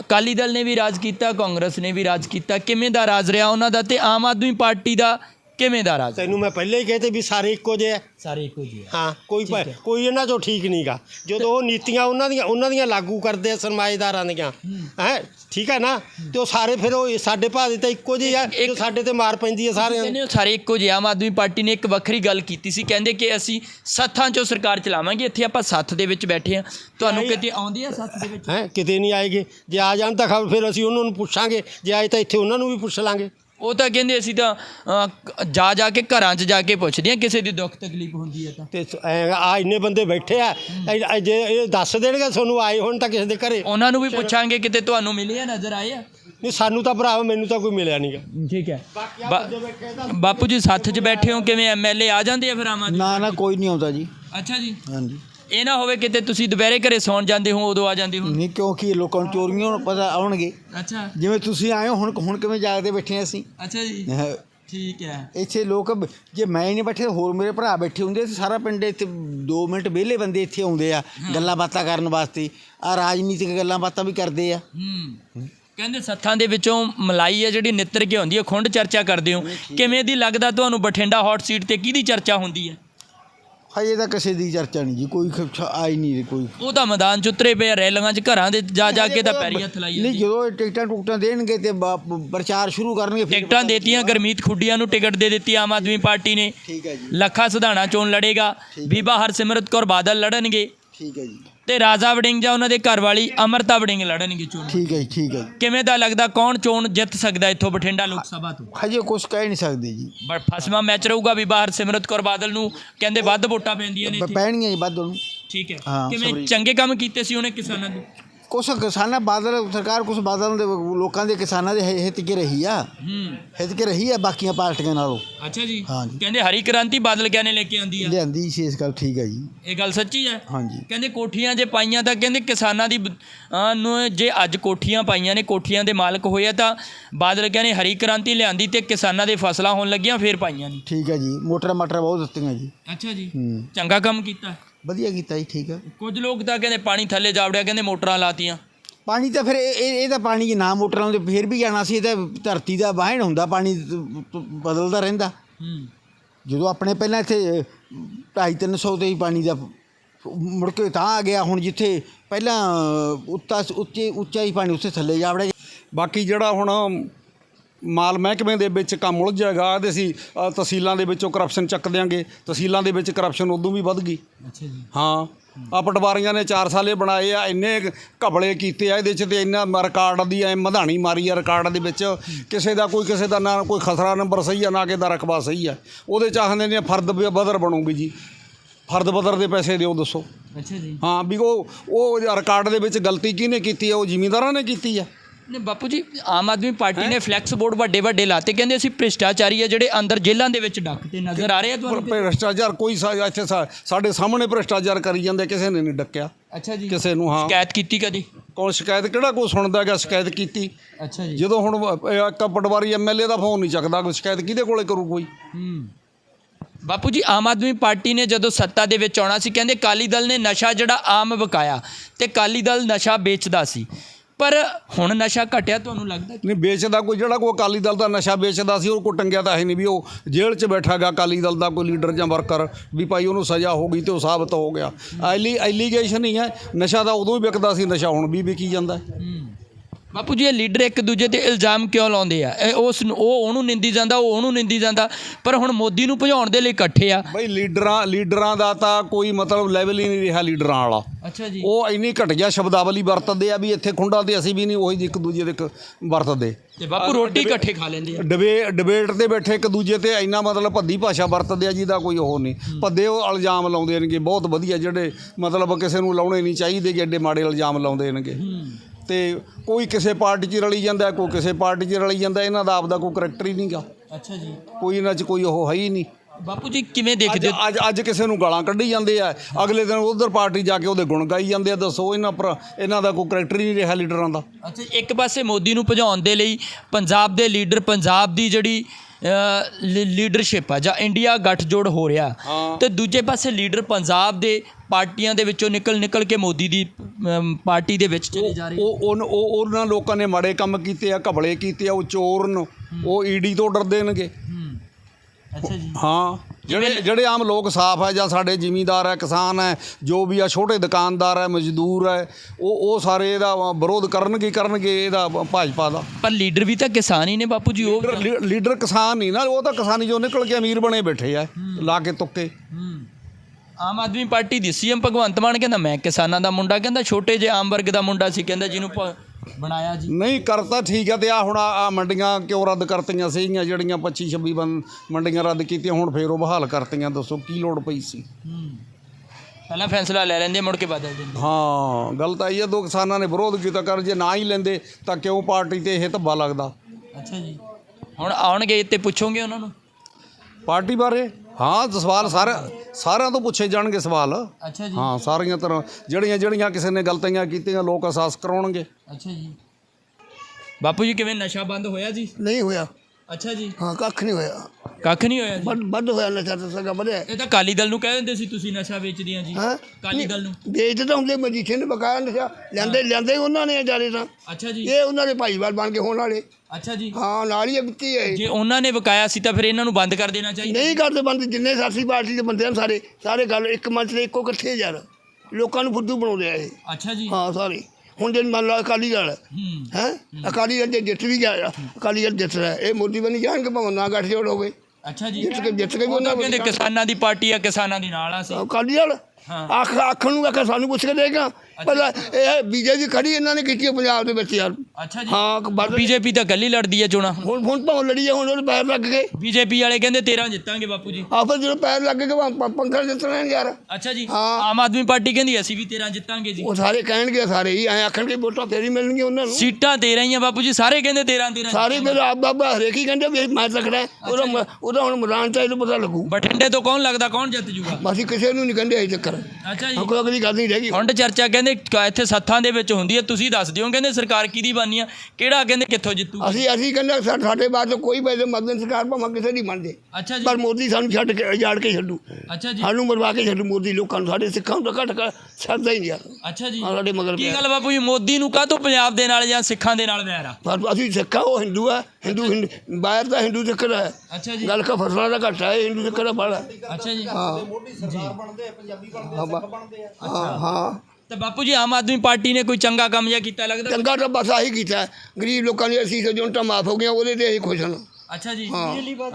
ਅਕਾਲੀ ਦਲ ਨੇ ਵੀ ਰਾਜ ਕੀਤਾ, ਕਾਂਗਰਸ ਨੇ ਵੀ ਰਾਜ ਕੀਤਾ, ਕਿਵੇਂ ਦਾ ਰਾਜ ਰਿਹਾ ਉਹਨਾਂ ਦਾ? ਤੇ ਆਮ ਆਦਮੀ ਪਾਰਟੀ ਦਾ ਕਿਵੇਂ ਦਾ ਰਾਜ? ਤੈਨੂੰ ਮੈਂ ਪਹਿਲੇ ਹੀ ਕਹਤੇ ਵੀ ਸਾਰੇ ਇੱਕੋ ਜਿਹੇ ਆ। ਸਾਰੇ ਇੱਕੋ ਜਿਹੇ ਹਾਂ ਕੋਈ ਪ-। ਕੋਈ ਇਹਨਾਂ ਚੋਂ ਠੀਕ ਨਹੀਂਗਾ। ਜਦੋਂ ਉਹ ਨੀਤੀਆਂ ਉਹਨਾਂ ਦੀਆਂ ਉਹਨਾਂ ਦੀਆਂ ਲਾਗੂ ਕਰਦੇ ਆ ਸਰਮਾਏਦਾਰਾਂ ਦੀਆਂ। ਹੈ। ਠੀਕ ਹੈ ਨਾ? ਤੇ ਉਹ ਸਾਰੇ ਫਿਰ ਉਹ ਸਾਡੇ ਭਾਅ ਤਾਂ ਇੱਕੋ ਜਿਹੇ ਆ ਇੱਕ- ਜੋ ਸਾਡੇ ਤੇ ਮਾਰ ਪੈਂਦੀ ਹੈ ਸਾਰਿਆਂ ਕਹਿੰਦੇ ਨੂੰ। ਉਹ ਸਾਰੇ ਇੱਕੋ ਜਿਹੇ ਆਮ ਆਦਮੀ ਪਾਰਟੀ ਨੇ ਇੱਕ ਵੱਖਰੀ ਗੱਲ ਕੀਤੀ ਸੀ। ਕਹਿੰਦੇ ਕਿ ਅਸੀਂ ਸੱਥਾਂ 'ਚੋਂ ਸਰਕਾਰ ਚਲਾਵਾਂਗੇ। ਇੱਥੇ ਆਪਾਂ ਸੱਥ ਦੇ ਵਿੱਚ ਬੈਠੇ ਆ ਤੁਹਾਨੂੰ ਕਿਤੇ ਆਉਂਦੀ ਆ ਸੱਥ ਦੇ ਵਿੱਚ? ਹੈ? ਕਿਤੇ ਨਹੀਂ ਆਏਗੇ। ਜੇ ਆ ਜਾਣ ਤਾਂ ਖਬਰ ਫਿਰ ਅਸੀਂ ਉਹਨਾਂ ਨੂੰ ਪੁੱਛਾਂਗੇ। ਜੇ ਆਏ ਤਾਂ ਇੱਥੇ ਉਹਨਾਂ ਨੂੰ ਵੀ ਪੁੱਛ ਲਾਂਗੇ। ਉਹ ਤਾਂ ਕਹਿੰਦੇ ਅਸੀਂ ਤਾਂ ਜਾ ਜਾ ਕੇ ਘਰਾਂ 'ਚ ਜਾ ਕੇ ਪੁੱਛਦੇ ਆ ਕਿਸੇ ਦੀ ਦੁੱਖ ਤਕਲੀਫ ਹੁੰਦੀ ਹੈ ਤਾਂ। ਤੇ ਆ ਇੰਨੇ ਬੰਦੇ ਬੈਠੇ ਆ ਇਹ- ਇਹ ਜੇ ਇਹ ਦੱਸ ਦੇਣਗੇ ਤੁਹਾਨੂੰ ਆਏ ਹੋਣ ਤਾਂ ਕਿਸੇ ਦੇ ਘਰੇ। ਉਹਨਾਂ ਨੂੰ ਵੀ ਪੁੱਛਾਂਗੇ ਕਿਤੇ ਤੁਹਾਨੂੰ ਮਿਲੇ ਆ ਨਜ਼ਰ ਆਏ ਆ? ਨਹੀਂ ਸਾਨੂੰ ਤਾਂ ਭਰਾਵਾ ਮੈਨੂੰ ਤਾਂ ਕੋਈ ਮਿਲਿਆ ਨਹੀਂਗਾ ਠੀਕ ਹੈ। ਬਾਪੂ ਜੀ ਸੱਥ 'ਚ ਬੈਠੇ ਹੋ ਕਿਵੇਂ ਐਮਐਲਏ ਆ ਜਾਂਦੇ ਆ ਫਿਰ ਆਮ ਆਦਮੀ ਨਾ ਨਾ ਕੋਈ ਨਹੀਂ ਆਉਂਦਾ ਜੀ। ਅੱਛਾ ਜੀ। ਹਾਂਜੀ। ਇਹ ਨਾ ਹੋਵੇ ਕਿਤੇ ਤੁਸੀਂ ਦੁਪਹਿਰੇ ਘਰੇ ਸੌਣ ਜਾਂਦੇ ਹੋ ਉਦੋਂ ਆ ਜਾਂਦੇ ਹੋ। ਨਹੀਂ ਕਿਉਂਕਿ ਇਹ ਲੋਕਾਂ ਨੂੰ ਚੋਰੀਆਂ ਨੂੰ ਪਤਾ ਆਉਣਗੇ। ਅੱਛਾ। ਜਿਵੇਂ ਤੁਸੀਂ ਆਏ ਹੋ ਹੁਣ ਹੁਣ ਕਿਵੇਂ ਜਾਗਦੇ ਬੈਠੇ ਹਾਂ ਅਸੀਂ? ਅੱਛਾ ਜੀ। ਅਹ ਠੀਕ ਹੈ। ਇੱਥੇ ਲੋਕ ਬ- ਜੇ ਮੈਂ ਨਹੀਂ ਬੈਠੇ ਹੋਰ ਮੇਰੇ ਭਰਾ ਬੈਠੇ ਹੁੰਦੇ ਤੇ ਸਾਰਾ ਪਿੰਡ ਇੱਥੇ 2 ਮਿੰਟ ਵਿਹਲੇ ਬੰਦੇ ਇੱਥੇ ਆਉਂਦੇ ਆ ਗੱਲਾਂ ਬਾਤਾਂ ਕਰਨ ਵਾਸਤੇ। ਆ ਰਾਜਨੀਤਿਕ ਗੱਲਾਂ ਬਾਤਾਂ ਵੀ ਕਰਦੇ ਆ। ਹੂੰ। ਕਹਿੰਦੇ ਸੱਥਾਂ ਦੇ ਵਿੱਚੋਂ ਮਲਾਈ ਹੈ ਜਿਹੜੀ ਨਿੱਤਰ ਕੇ ਹੁੰਦੀ ਹੈ ਖੁੰਡ ਚਰਚਾ ਕਰਦੇ ਹੋ। ਕਿਵੇਂ ਦੀ ਲੱਗਦਾ ਤੁਹਾਨੂੰ ਬਠਿੰਡਾ ਹੌਟ ਸੀਟ ਤੇ ਕਿਹਦੀ ਚਰਚਾ ਹੁੰਦੀ ਹੈ ਹਜੇ ਤਾਂ ਕਿਸੇ ਦੀ ਚਰਚਾ ਨਹੀਂ ਜੀ ਕੋਈ ਖ- ਆਈ ਨਹੀਂ ਕੋਈ। ਉਹ ਤਾਂ ਮੈਦਾਨ ਚ ਉਤਰੇ ਪਏ ਆ, ਰੈਲੀਆਂ 'ਚ ਘਰਾਂ ਦੇ ਜਾ ਜਾ ਕੇ ਤਾਂ ਪੈਰੀ ਹੱਥ ਲਾਈ ਨਹੀਂ ਜਾਂਦੀ ਜਦੋਂ ਇਹ ਟਿਕਟਾਂ ਟੁਕਟਾਂ ਦੇਣਗੇ ਤੇ ਪ੍ਰਚਾਰ ਸ਼ੁਰੂ ਕਰਨਗੇ ਫਿਰ ਟਿਕਟਾਂ ਦੇਤੀਆਂ ਗਰਮੀਤ ਖੁੱਡੀਆਂ ਨੂੰ ਟਿਕਟ ਦੇ ਦਿੱਤੀ ਆਮ ਆਦਮੀ ਪਾਰਟੀ ਨੇ। ਠੀਕ ਹੈ ਜੀ। ਲੱਖਾ ਸਿਧਾਣਾ ਚੋਣ ਲੜੇਗਾ। ਬੀਬਾ ਹਰਸਿਮਰਤ ਕੌਰ ਬਾਦਲ ਲੜਨਗੇ। ਠੀਕ ਹੈ ਜੀ। ਤੇ ਰਾਜਾ ਵੜਿੰਗ ਜਾਂ ਉਹਨਾਂ ਦੇ ਘਰ ਵਾਲੀ ਅਮਰਤਾ ਵੜਿੰਗ ਲੜਨਗੇ ਚੋਣ ਠੀਕ ਹੈ ਜੀ ਠੀਕ ਹੈ ਜੀ। ਕਿਵੇਂ ਦਾ ਲੱਗਦਾ ਕੌਣ ਚੋਣ ਜਿੱਤ ਸਕਦਾ ਇੱਥੋਂ ਬਠਿੰਡਾ ਲੋਕ ਸਭਾ ਤੋਂ? ਹਜੇ ਕੁਝ ਕਹਿ ਨਹੀਂ ਸਕਦੇ ਜੀ। ਪਰ ਫਸਵਾ ਮੈਚ ਰਹੂਗਾ ਬੀਬਾ ਹਰਸਿਮਰਤ ਕੌਰ ਬਾਦਲ ਨੂੰ ਕਹਿੰਦੇ ਵੱਧ ਵੋਟਾਂ ਪੈਂਦੀਆਂ ਨੇ ਪ- ਇੱਥੇ। ਪੈਣਗੀਆਂ ਜੀ ਵੱਧ ਉਹਨੂੰ ਠੀਕ ਹੈ। ਹਾਂ, ਕਿਵੇਂ ਸਬਰੀ। ਚੰਗੇ ਕੰਮ ਕੀਤੇ ਸੀ ਉਹਨੇ ਕਿਸਾਨਾਂ ਦੇ? ਕੁਛ ਕਿਸਾਨਾਂ ਬਾਦਲ ਸਰਕਾਰ ਕੁਛ ਬਾਦਲ ਦੇ ਲੋਕਾਂ ਦੇ ਕਿਸਾਨਾਂ ਦੇ ਹਿ- ਹਿੱਤ 'ਚ ਰਹੀ ਆ। ਹੂੰ। ਹਿੱਤ 'ਚ ਰਹੀ ਆ ਬਾਕੀਆਂ ਪਾਰਟੀਆਂ ਨਾਲੋਂ। ਅੱਛਾ ਜੀ। ਹਾਂਜੀ। ਕਹਿੰਦੇ ਹਰੀ ਕ੍ਰਾਂਤੀ ਬਾਦਲ ਕਹਿੰਦੇ ਲੈ ਕੇ ਆਂਦੀ ਆ। ਲਿਆਂਦੀ ਸੀ ਇਸ ਗੱਲ ਠੀਕ ਹੈ ਜੀ। ਇਹ ਗੱਲ ਸੱਚੀ ਹੈ ਹਾਂਜੀ। ਕਹਿੰਦੇ ਕੋਠੀਆਂ ਜੇ ਪਾਈਆਂ ਤਾਂ ਕਹਿੰਦੇ ਕਿਸਾਨਾਂ ਦੀ ਬ- ਅਹ ਨੂੰ ਜੇ ਅੱਜ ਕੋਠੀਆਂ ਪਾਈਆਂ ਨੇ ਕੋਠੀਆਂ ਦੇ ਮਾਲਕ ਹੋਏ ਆ ਤਾਂ ਬਾਦਲ ਕਹਿੰਦੇ ਹਰੀ ਕ੍ਰਾਂਤੀ ਲਿਆਂਦੀ ਤੇ ਕਿਸਾਨਾਂ ਦੇ ਫਸਲਾਂ ਹੋਣ ਲੱਗੀਆਂ ਫੇਰ ਪਾਈਆਂ ਨਹੀਂ ਠੀਕ ਹੈ ਜੀ। ਮੋਟਰਾਂ ਮਾਟਰਾਂ ਬਹੁਤ ਦਿੱਤੀਆਂ ਜੀ। ਅੱਛਾ ਜੀ। ਹੂੰ। ਚੰਗਾ ਕੰਮ ਕੀਤਾ। ਵਧੀਆ ਕੀਤਾ ਜੀ ਠੀਕ ਹੈ ਕੁਝ ਲੋਕ ਤਾਂ ਕਹਿੰਦੇ ਪਾਣੀ ਥੱਲੇ ਜਾਵੜਿਆ ਕਹਿੰਦੇ ਮੋਟਰਾਂ ਲਾਤੀਆਂ। ਪਾਣੀ ਤਾਂ ਫਿਰ ਇਹ ਇਹ ਤਾਂ ਪਾਣੀ ਜੇ ਨਾ ਮੋਟਰਾਂ ਹੁੰਦੇ ਫਿਰ ਵੀ ਜਾਣਾ ਸੀ ਇਹ ਤਾਂ ਧਰਤੀ ਦਾ ਵਾਹਣ ਹੁੰਦਾ ਪਾਣੀ ਬਦਲਦਾ ਰਹਿੰਦਾ। ਹੂੰ। ਜਦੋਂ ਆਪਣੇ ਪਹਿਲਾਂ ਇੱਥੇ 250 300 ਤੇ ਹੀ ਪਾਣੀ ਦਾ ਮੁੜ ਕੇ ਤਾਂ ਆ ਗਿਆ ਹੁਣ ਜਿੱਥੇ ਪਹਿਲਾਂ ਉੱਤਾ ਉੱਚੇ ਉੱਚਾ ਹੀ ਪਾਣੀ ਉੱਥੇ ਥੱਲੇ ਜਾ ਵੜਿਆ ਬਾਕੀ ਜਿਹੜਾ ਹੁਣ ਮਾਲ ਮਹਿਕਮੇ ਦੇ ਵਿੱਚ ਕੰਮ ਉਲਝ ਜਾਏਗਾ ਤੇ ਅਸੀਂ ਅ, ਤਹਿਸੀਲਾਂ ਦੇ ਵਿੱਚੋਂ ਕਰਪਸ਼ਨ ਚੱਕ ਦਿਆਂਗੇ। ਤਹਿਸੀਲਾਂ ਦੇ ਵਿੱਚ ਕਰਪਸ਼ਨ ਉਦੋਂ ਵੀ ਵੱਧ ਗਈ। ਅੱਛਾ ਜੀ। ਹਾਂ ਆ ਪਟਵਾਰੀਆਂ ਨੇ 4 ਸਾਲੇ ਬਣਾਏ ਆ ਇੰਨੇ ਘਬਲੇ ਕੀਤੇ ਆ ਇਹਦੇ ਚ ਤੇ ਇੰਨਾ ਮ- ਰਿਕਾਰਡ ਦੀ ਐ ਮਧਾਣੀ ਮਾਰੀ ਆ ਰਿਕਾਰਡ ਦੇ ਵਿੱਚ। ਕਿਸੇ ਦਾ ਕੋਈ ਕਿਸੇ ਦਾ ਨਾ ਕੋਈ ਖਸਰਾ ਨੰਬਰ ਸਹੀ ਆ ਨਾ ਕਿਸੇ ਦਾ ਰਕਬਾ ਸਹੀ ਆ। ਉਹਦੇ ਚਾਹੁੰਦੇ ਨੇ ਫਰਦ ਬ- ਬਦਰ ਬਣੂਗੀ ਜੀ। ਫਰਦ ਬਦਰ ਦੇ ਪੈਸੇ ਦਿਓ ਦੱਸੋ। ਅੱਛਾ ਜੀ। ਹਾਂ ਵੀ ਉਹ ਉਹ ਰਿਕਾਰਡ ਦੇ ਵਿੱਚ ਗਲਤੀ ਕਿਹਨੇ ਕੀਤੀ ਆ? ਉਹ ਜ਼ਿਮੀਂਦਾਰਾਂ ਨੇ ਕੀਤੀ ਆ। ਨੇ ਬਾਪੂ ਜੀ ਆਮ ਆਦਮੀ ਪਾਰਟੀ ਨੇ ਫਲੈਕਸ ਬੋਰਡ ਵੱਡੇ ਵੱਡੇ ਲਾਤੇ ਕਹਿੰਦੇ ਅਸੀਂ ਭ੍ਰਿਸ਼ਟਾਚਾਰੀ ਆ ਜਿਹੜੇ ਅੰਦਰ ਜੇਲ੍ਹਾਂ ਦੇ ਵਿੱਚ ਡੱਕਦੇ ਨਜ਼ਰ ਆ ਰਹੇ ਆ ਪਰ ਤੁਹਾਨੂੰ? ਭ੍ਰਿਸ਼ਟਾਚਾਰ ਕੋਈ ਸਾ- ਇੱਥੇ ਸਾ- ਸਾਡੇ ਸਾਹਮਣੇ ਭ੍ਰਿਸ਼ਟਾਚਾਰ ਕਰੀ ਜਾਂਦੇ ਕਿਸੇ ਨੇ ਨਹੀਂ ਡੱਕਿਆ। ਅੱਛਾ ਜੀ। ਕਿਸੇ ਨੂੰ ਹਾਂ। ਸ਼ਿਕਾਇਤ ਕੀਤੀ ਕਦੀ? ਕੋਲ ਸ਼ਿਕਾਇਤ ਕਿਹੜਾ ਕੋਈ ਸੁਣਦਾ ਹੈਗਾ ਸ਼ਿਕਾਇਤ ਕੀਤੀ? ਅੱਛਾ ਜੀ। ਜਦੋਂ ਹੁਣ ਵ- ਇਹ ਇੱਕ ਪਟਵਾਰੀ ਐਮਐਲਏ ਦਾ ਫੋਨ ਨਹੀਂ ਚੱਕਦਾ ਕੋਈ ਸ਼ਿਕਾਇਤ ਕਿਹਦੇ ਕੋਲੇ ਕਰੂ ਕੋਈ? ਹੂੰ। ਬਾਪੂ ਜੀ ਆਮ ਆਦਮੀ ਪਾਰਟੀ ਨੇ ਜਦੋਂ ਸੱਤਾ ਦੇ ਵਿੱਚ ਆਉਣਾ ਸੀ ਕਹਿੰਦੇ ਕਾਲੀ ਦਲ ਨੇ ਨਸ਼ਾ ਜਿਹੜਾ ਆਮ ਵਿਕਾਇਆ ਤੇ ਕਾਲੀ ਦਲ ਨਸ਼ਾ ਵੇਚਦਾ ਸੀ। ਪਰ ਹੁਣ ਨਸ਼ਾ ਘਟਿਆ ਤੁਹਾਨੂੰ ਲੱਗਦਾ ਨਹੀਂ ਵੇਚਦਾ ਕੋਈ ਜਿਹੜਾ ਕੋਈ ਅਕਾਲੀ ਦਲ ਦਾ ਨਸ਼ਾ ਵੇਚਦਾ ਸੀ ਉਹ ਕੋ ਟੰਗਿਆ ਤਾਂ ਹੈ ਨਹੀਂ ਵੀ ਉਹ ਜੇਲ੍ਹ 'ਚ ਬੈਠਾਗਾ ਅਕਾਲੀ ਦਲ ਦਾ ਕੋਈ ਲੀਡਰ ਜਾਂ ਵਰਕਰ ਵੀ ਭਾਈ ਉਹਨੂੰ ਸਜ਼ਾ ਹੋ ਗਈ ਤੇ ਉਹ ਸਾਬਤ ਹੋ ਗਿਆ। ਐਲੀ ਐਲੀਗੇਸ਼ਨ ਹੀ ਹੈ ਨਸ਼ਾ ਤਾਂ ਉਦੋਂ ਹੀ ਵਿਕਦਾ ਸੀ ਨਸ਼ਾ ਹੁਣ ਵੀ ਵਿਕੀ ਜਾਂਦਾ। ਹੈ। ਬਾਪੂ ਜੀ ਇਹ ਲੀਡਰ ਇੱਕ ਦੂਜੇ ਤੇ ਇਲਜ਼ਾਮ ਕਿਉਂ ਲਾਉਂਦੇ ਆ? ਇਹ ਉਸ ਨੂੰ- ਉਹ ਉਹਨੂੰ ਨਿੰਦੀ ਜਾਂਦਾ ਉਹ ਉਹਨੂੰ ਨਿੰਦੀ ਜਾਂਦਾ ਪਰ ਹੁਣ ਮੋਦੀ ਨੂੰ ਭਜਾਉਣ ਦੇ ਲਈ ਇਕੱਠੇ ਆ। ਬਈ ਲੀਡਰਾਂ ਲੀਡਰਾਂ ਦਾ ਤਾਂ ਕੋਈ ਮਤਲਬ ਲੈਵਲ ਹੀ ਨਹੀਂ ਰਿਹਾ ਲੀਡਰਾਂ ਵਾਲਾ। ਅੱਛਾ ਜੀ। ਉਹ ਇੰਨੀ ਘਟੀਆ ਸ਼ਬਦਾਵਲੀ ਵਰਤਦੇ ਆ ਵੀ ਇੱਥੇ ਖੁੰਡਾ ਤੇ ਅਸੀਂ ਵੀ ਨਹੀਂ ਉਹੀ ਇੱਕ ਦੂਜੇ ਦੇ ਇੱਕ ਵਰਤਦੇ। ਤੇ ਬਾਪੂ ਰੋਟੀ ਇਕੱਠੇ ਖਾ ਲੈਂਦੇ ਆ। ਡਿਬੇ ਡਿਬੇਟ ਤੇ ਬੈਠੇ ਇੱਕ ਦੂਜੇ ਤੇ ਇੰਨਾ ਮਤਲਬ ਭੱਦੀ ਭਾਸ਼ਾ ਵਰਤਦੇ ਆ ਜਿਹਦਾ ਕੋਈ ਉਹ ਨਹੀਂ। ਭੱਦੇ ਉਹ ਇਲਜ਼ਾਮ ਲਾਉਂਦੇ ਨੇਗੇ ਬਹੁਤ ਵਧੀਆ ਜਿਹੜੇ ਮਤਲਬ ਕਿਸੇ ਨੂੰ ਲਾਉਣੇ ਨਹੀਂ ਚਾਹੀਦੇ ਕਿ ਐਡੇ ਮਾੜੇ ਇਲਜ਼ਾਮ ਲਾਉਂਦੇ ਨੇਗੇ ਤੇ ਕੋਈ ਕਿਸੇ ਪਾਰਟੀ 'ਚ ਰਲੀ ਜਾਂਦਾ ਕੋਈ ਕਿਸੇ ਪਾਰਟੀ 'ਚ ਰਲੀ ਜਾਂਦਾ ਇਹਨਾਂ ਦਾ ਆਪਦਾ ਕੋਈ ਕਰੈਕਟਰ ਹੀ ਨਹੀਂਗਾ। ਅੱਛਾ ਜੀ। ਕੋਈ ਇਹਨਾਂ 'ਚ ਕੋਈ ਉਹ ਹੈ ਹੀ ਨਹੀਂ। ਬਾਪੂ ਜੀ ਕਿਵੇਂ ਦੇਖਦੇ ਹੋ ਅੱਜ ਅੱਜ ਕਿਸੇ ਨੂੰ ਗਾਲਾਂ ਕੱਢੀ ਜਾਂਦੇ ਆ ਅਗਲੇ ਦਿਨ ਉਧਰ ਪਾਰਟੀ ਜਾ ਕੇ ਉਹਦੇ ਗੁਣ ਗਾਈ ਜਾਂਦੇ ਆ ਦੱਸੋ ਇਹਨਾਂ ਪਰ ਇਹਨਾਂ ਦਾ ਕੋਈ ਕਰੈਕਟਰ ਹੀ ਨਹੀਂ ਰਿਹਾ ਲੀਡਰਾਂ ਦਾ। ਅੱਛਾ ਇੱਕ ਪਾਸੇ ਮੋਦੀ ਨੂੰ ਭਜਾਉਣ ਦੇ ਲਈ ਪੰਜਾਬ ਦੇ ਲੀਡਰ ਪੰਜਾਬ ਦੀ ਜਿਹੜੀ ਲੀਡਰਸ਼ਿਪ ਆ ਜਾਂ ਇੰਡੀਆ ਗੱਠਜੋੜ ਹੋ ਰਿਹਾ। ਤੇ ਦੂਜੇ ਪਾਸੇ ਲੀਡਰ ਪੰਜਾਬ ਦੇ ਪਾਰਟੀਆਂ ਦੇ ਵਿੱਚੋਂ ਨਿਕਲ ਨਿਕਲ ਕੇ ਮੋਦੀ ਦੀ ਪਾਰਟੀ ਦੇ ਵਿੱਚ ਚਲੇ ਜਾ ਰਹੇ ਉਹ ਉਹ ਉਹ ਉਹਨਾਂ ਲੋਕਾਂ ਨੇ ਮਾੜੇ ਕੰਮ ਕੀਤੇ ਆ ਘਬਲੇ ਕੀਤੇ ਆ ਉਹ ਚੋਰ ਨੂੰ ਉਹ ਈਡੀ ਤੋਂ ਡਰਦੇ ਨੇਗੇ ਹੂੰ। ਅੱਛਾ ਜੀ। ਹਾਂ ਜਿਹੜੇ ਜਿਹੜੇ ਆਮ ਲੋਕ ਸਾਫ਼ ਹੈ ਜਾਂ ਸਾਡੇ ਜ਼ਿਮੀਂਦਾਰ ਹੈ ਕਿਸਾਨ ਹੈ ਜੋ ਵੀ ਆ ਛੋਟੇ ਦੁਕਾਨਦਾਰ ਹੈ ਮਜ਼ਦੂਰ ਹੈ ਉਹ ਉਹ ਸਾਰੇ ਇਹਦਾ ਵਿਰੋਧ ਕਰਨਗੇ ਕਰਨਗੇ ਇਹਦਾ ਭਾਜਪਾ ਦਾ। ਪਰ ਲੀਡਰ ਵੀ ਤਾਂ ਕਿਸਾਨ ਹੀ ਨੇ ਬਾਪੂ ਜੀ ਉਹ ਲੀਡਰ- ਕਿਸਾਨ ਨਹੀਂ ਨਾ ਉਹ ਤਾਂ ਕਿਸਾਨੀ ਜੋ ਨਿਕਲ ਕੇ ਅਮੀਰ ਬਣੇ ਬੈਠੇ ਆ ਲਾ ਕੇ ਤੁੱਕੇ। ਆਮ ਆਦਮੀ ਪਾਰਟੀ ਦੀ ਸੀਐਮ ਭਗਵੰਤ ਮਾਨ ਕਹਿੰਦਾ ਮੈਂ ਕਿਸਾਨਾਂ ਦਾ ਮੁੰਡਾ। ਕਹਿੰਦਾ ਛੋਟੇ ਜਿਹੇ ਆਮ ਵਰਗ ਦਾ ਮੁੰਡਾ ਸੀ। ਕਹਿੰਦਾ ਜਿਹਨੂੰ ਬਣਾਇਆ ਜੀ। ਨਹੀਂ ਕਰਤਾ ਠੀਕ ਹੈ ਤੇ ਆ ਹੁਣ ਆ ਮੰਡੀਆਂ ਕਿਉਂ ਰੱਦ ਕਰਤੀਆਂ ਸੀਗੀਆਂ? ਜਿਹੜੀਆਂ 25 26 ਬੰ- ਮੰਡੀਆਂ ਰੱਦ ਕੀਤੀਆਂ ਹੁਣ ਫੇਰ ਉਹ ਬਹਾਲ ਕਰਤੀਆਂ। ਦੱਸੋ ਕੀ ਲੋੜ ਪਈ ਸੀ? ਹੂੰ। ਪਹਿਲਾਂ ਫੈਸਲਾ ਲੈ ਲੈਂਦੇ ਮੁੜ ਕੇ ਬਦਲ ਦਿੰਦੇ। ਹਾਂ ਗੱਲ ਤਾਂ ਇਹ ਹੈ ਦੋ ਕਿਸਾਨਾਂ ਨੇ ਵਿਰੋਧ ਕੀਤਾ ਕਰ ਜੇ ਨਾ ਹੀ ਲੈਂਦੇ ਤਾਂ ਕਿਉਂ ਪਾਰਟੀ ਤੇ ਇਹ ਧੱਬਾ ਲੱਗਦਾ? ਅੱਛਾ ਜੀ। ਹੁਣ ਆਉਣਗੇ ਤੇ ਪੁੱਛੋਗੇ ਉਹਨਾਂ ਨੂੰ? ਪਾਰਟੀ ਬਾਰੇ? ਹਾਂ ਤਾਂ ਸਵਾਲ ਸਾਰੇ ਸਾਰਿਆਂ ਤੋਂ ਪੁੱਛੇ ਜਾਣਗੇ ਸਵਾਲ। ਅੱਛਾ ਜੀ। ਹਾਂ ਸਾਰੀਆਂ ਤਰ੍ਹਾਂ ਜਿਹੜੀਆਂ ਜਿਹੜੀਆਂ ਕਿਸੇ ਨੇ ਗਲਤੀਆਂ ਕੀਤੀਆਂ ਲੋਕ ਅਹਿਸਾਸ ਕਰਾਉਣਗੇ। ਅੱਛਾ ਜੀ। ਬਾਪੂ ਜੀ ਕਿਵੇਂ ਨਸ਼ਾ ਬੰਦ ਹੋਇਆ ਜੀ? ਨਹੀਂ ਹੋਇਆ। ਅੱਛਾ ਜੀ। ਹਾਂ ਕੱਖ ਨਹੀਂ ਹੋਇਆ। ਕੱਖ ਨਹੀਂ ਹੋਇਆ ਜੀ? ਵੱਧ ਵੱਧ ਹੋਇਆ ਨਸ਼ਾ ਤਾਂ ਸਗਾ ਵਧਿਆ ਇਹ ਤਾਂ ਕਾਲੀ ਦਲ ਨੂੰ ਕਹਿ ਦਿੰਦੇ ਸੀ ਤੁਸੀਂ ਨਸ਼ਾ ਵੇਚਦੀਆਂ ਜੀ। ਹਾਂ? ਕਾਲੀ ਦਲ ਨੂੰ। ਵੇਚਦੇ ਤਾਂ ਹੁੰਦੇ ਮਜੀਠੇ ਨੇ ਬਕਾਇਆ ਨਸ਼ਾ। ਲੈਂਦੇ ਲੈਂਦੇ ਉਹਨਾਂ ਨੇ ਜਾਰੇ ਤਾਂ। ਅੱਛਾ ਜੀ। ਇਹ ਉਹਨਾਂ ਦੇ ਭਾਈਵਾਲ ਬਣ ਕੇ ਹੋਣ ਵਾਲੇ। ਅੱਛਾ ਜੀ। ਹਾਂ ਨਾਲ ਹੀ ਵਿੱਤੀ ਹੈ ਜੇ ਉਹਨਾਂ ਨੇ ਵਿਕਾਇਆ ਸੀ ਤਾਂ ਫਿਰ ਇਹਨਾਂ ਨੂੰ ਬੰਦ ਕਰ ਦੇਣਾ ਚਾਹੀਦਾ ਨਹੀਂ ਕਰਦੇ ਬੰਦੇ ਜਿੰਨੇ ਸਾਥੀ ਪਾਰਟੀ ਦੇ ਬੰਦੇ ਹਨ ਸਾਰੇ ਸਾਰੇ ਗੱਲ ਇੱਕ ਮੰਚ ਤੇ ਇੱਕੋ ਇਕੱਠੇ ਯਾਰ। ਲੋਕਾਂ ਨੂੰ ਫੁੱਦੂ ਬਣਾਉਂਦੇ ਆ ਇਹ। ਅੱਛਾ ਜੀ। ਹਾਂ ਸਾਰੇ। ਹੁਣ ਜੇ ਮੰਨ ਲਓ ਅਕਾਲੀ ਦਲ ਹੂੰ ਹੈ ਅਕਾਲੀ ਦਲ ਜੇ ਜਿੱਤ ਵੀ ਗਿਆ ਅਕਾਲੀ ਦਲ ਜਿੱਤ ਰਿਹਾ ਇਹ ਮੋਦੀ ਬਣੀ ਜਾਣਗੇ ਭਾਵੇਂ ਨਾ ਗੱਠਜੋੜ ਹੋਵੇ। ਅੱਛਾ ਜੀ। ਜਿੱਤ ਕੇ ਜਿੱਤ ਕੇ ਵੀ ਉਹਨਾਂ ਕਹਿੰਦੇ ਕਿਸਾਨਾਂ ਦੀ ਪਾਰਟੀ ਆ ਕਿਸਾਨਾਂ ਦੀ ਨਾਲ ਆ ਸੀ ਅਕਾਲੀ ਦਲ। ਆਖ ਆਖਣ ਨੂੰ ਆਖਿਆ ਸਾਨੂੰ ਪੁੱਛ ਕੇ ਦੇਗਾ ਪਹਿਲਾਂ ਇਹ ਬੀਜੇਪੀ ਖੜੀ ਇਹਨਾਂ ਨੇ ਕੀਤੀ ਹੈ ਪੰਜਾਬ ਦੇ ਵਿੱਚ ਯਾਰ। ਅੱਛਾ ਜੀ। ਹਾਂ ਬੀਜੇਪੀ ਤਾਂ ਕੱਲੀ ਲੜਦੀ ਹੈ ਚੋਣਾਂ। ਹੁਣ ਹੁਣ ਭਾਵੇਂ ਲੜੀ ਆ, ਹੁਣ ਉਹਦੇ ਪੈਰ ਲੱਗ ਗਏ। ਬੀਜੇਪੀ ਵਾਲੇ ਕਹਿੰਦੇ 13 ਜਿੱਤਾਂਗੇ ਬਾਪੂ ਜੀ। ਆਪਸ ਜਦੋਂ ਪੈਰ ਲੱਗ ਗਏ ਪ- ਪੰਖਾ ਜਿੱਤਣਾ ਹੈ ਯਾਰ। ਅੱਛਾ ਜੀ। ਹਾਂ। ਆਮ ਆਦਮੀ ਪਾਰਟੀ ਕਹਿੰਦੀ ਅਸੀਂ ਵੀ 13 ਜਿੱਤਾਂਗੇ ਜੀ। ਉਹ ਸਾਰੇ ਕਹਿਣਗੇ ਸਾਰੇ ਹੀ। ਐ ਆਖਣਗੇ ਵੋਟਾਂ ਫੇਰ ਹੀ ਮਿਲਣਗੀਆਂ ਉਹਨਾਂ ਨੂੰ। ਸੀਟਾਂ 13 ਹੀ ਆ ਬਾਪੂ ਜੀ ਸਾਰੇ ਕਹਿੰਦੇ 13 13 ਸਾਰੇ ਮੇਰੇ ਆਪ ਬਾਬਾ ਹਰੇਕ ਹੀ ਕਹਿੰਦੇ ਵੀ ਮੈਂ ਤਕੜਾ ਹੈ। ਉਹਦਾ ਮ- ਉਹਦਾ ਹੁਣ ਮੈਦਾਨ ਚ ਇਹਨੂੰ ਪਤਾ ਲੱਗੂ। ਬਠਿੰਡੇ ਤੋਂ ਕੌਣ ਲੱਗਦਾ ਕੌਣ ਜਿੱਤ ਜੂਗਾ? ਅਸੀਂ ਕਿਸੇ ਨੂੰ ਨਹੀਂ ਕਹਿੰਦੇ ਅਜੇ ਤੱਕ ਅੱਛਾ ਜੀ। ਹਾਂ ਕੋਈ ਅਗਲੀ ਗੱਲ ਨਹੀਂ ਰਹਿ ਗਈ। ਹੁਣ ਚਰਚਾ ਕਹਿੰਦੇ ਕ- ਇੱਥੇ ਸੱਥਾਂ ਦੇ ਵਿੱਚ ਹੁੰਦੀ ਹੈ ਤੁਸੀਂ ਦੱਸ ਦਿਓ ਕਹਿੰਦੇ ਸਰਕਾਰ ਕਿਹਦੀ ਬਾਨੀ ਆ? ਕਿਹੜਾ ਕਹਿੰਦੇ ਕਿੱਥੋਂ ਜਿੱਤੂ? ਅਸੀਂ ਅਸੀਂ ਕਹਿੰਦੇ ਸਾ- ਸਾਡੇ ਬਾਅਦ ਤੋਂ ਕੋਈ ਪੈਸੇ ਮਦਦ ਸਰਕਾਰ ਭਾਵੇਂ ਕਿਸੇ ਦੀ ਮੰਨਦੇ। ਅੱਛਾ ਜੀ। ਪਰ ਮੋਦੀ ਸਾਨੂੰ ਛੱਡ ਕੇ ਉਜਾੜ ਕੇ ਛੱਡੂ। ਅੱਛਾ ਜੀ। ਸਾਨੂੰ ਮਰਵਾ ਕੇ ਛੱਡੂ ਮੋਦੀ ਲੋਕਾਂ ਨੂੰ ਸਾਡੇ ਸਿੱਖਾਂ ਨੂੰ ਤਾਂ ਘੱਟ ਕਰ ਛੱਡਦਾ ਹੀ ਨਹੀਂ ਯਾਰ। ਅੱਛਾ ਜੀ। ਹਾਂ, ਸਾਡੇ ਮਗਰ ਕੀ ਪਿਆ। ਗੱਲ ਬਾਪੂ ਜੀ ਮੋਦੀ ਨੂੰ ਕਾਹਤੋਂ ਪੰਜਾਬ ਦੇ ਨਾਲ ਜਾਂ ਸਿੱਖਾਂ ਦੇ ਨਾਲ ਵੈਰ ਆ? ਪਰ ਅਸੀਂ ਸਿੱਖਾਂ ਉਹ ਹਿੰਦੂ ਹੈ ਹਿੰਦੂ ਹਿੰਦੂ- ਬਾਹਰ ਦਾ ਹਿੰਦੂ ਸਿੱਖ ਦਾ ਹੈ। ਅੱਛਾ ਜੀ। ਗੱਲ ਕਾ ਫਸਲਾਂ ਦਾ ਘੱਟ ਹੈ ਹਿੰਦੂ ਸਿੱਖ ਦਾ ਬੜਾ। ਅੱਛਾ ਜੀ। ਹਾਂ। ਹਾਂ ਹਾਂ। ਤੇ ਬਾਪੂ ਜੀ ਆਮ ਆਦਮੀ ਪਾਰਟੀ ਨੇ ਕੋਈ ਚੰਗਾ ਕੰਮ ਜਿਹਾ ਕੀਤਾ ਲੱਗਦਾ? ਚੰਗਾ ਤਾਂ ਬਸ ਆਹੀ ਕੀਤਾ। ਹੈ। ਗਰੀਬ ਲੋਕਾਂ ਦੀ ਅਸੀਂ ਸੋ ਜੁਨਟਾਂ ਮਾਫ ਹੋ ਗਈਆਂ ਉਹਦੇ ਤੇ ਅਸੀਂ ਖੁਸ਼ ਹਾਂ। ਅੱਛਾ ਜੀ।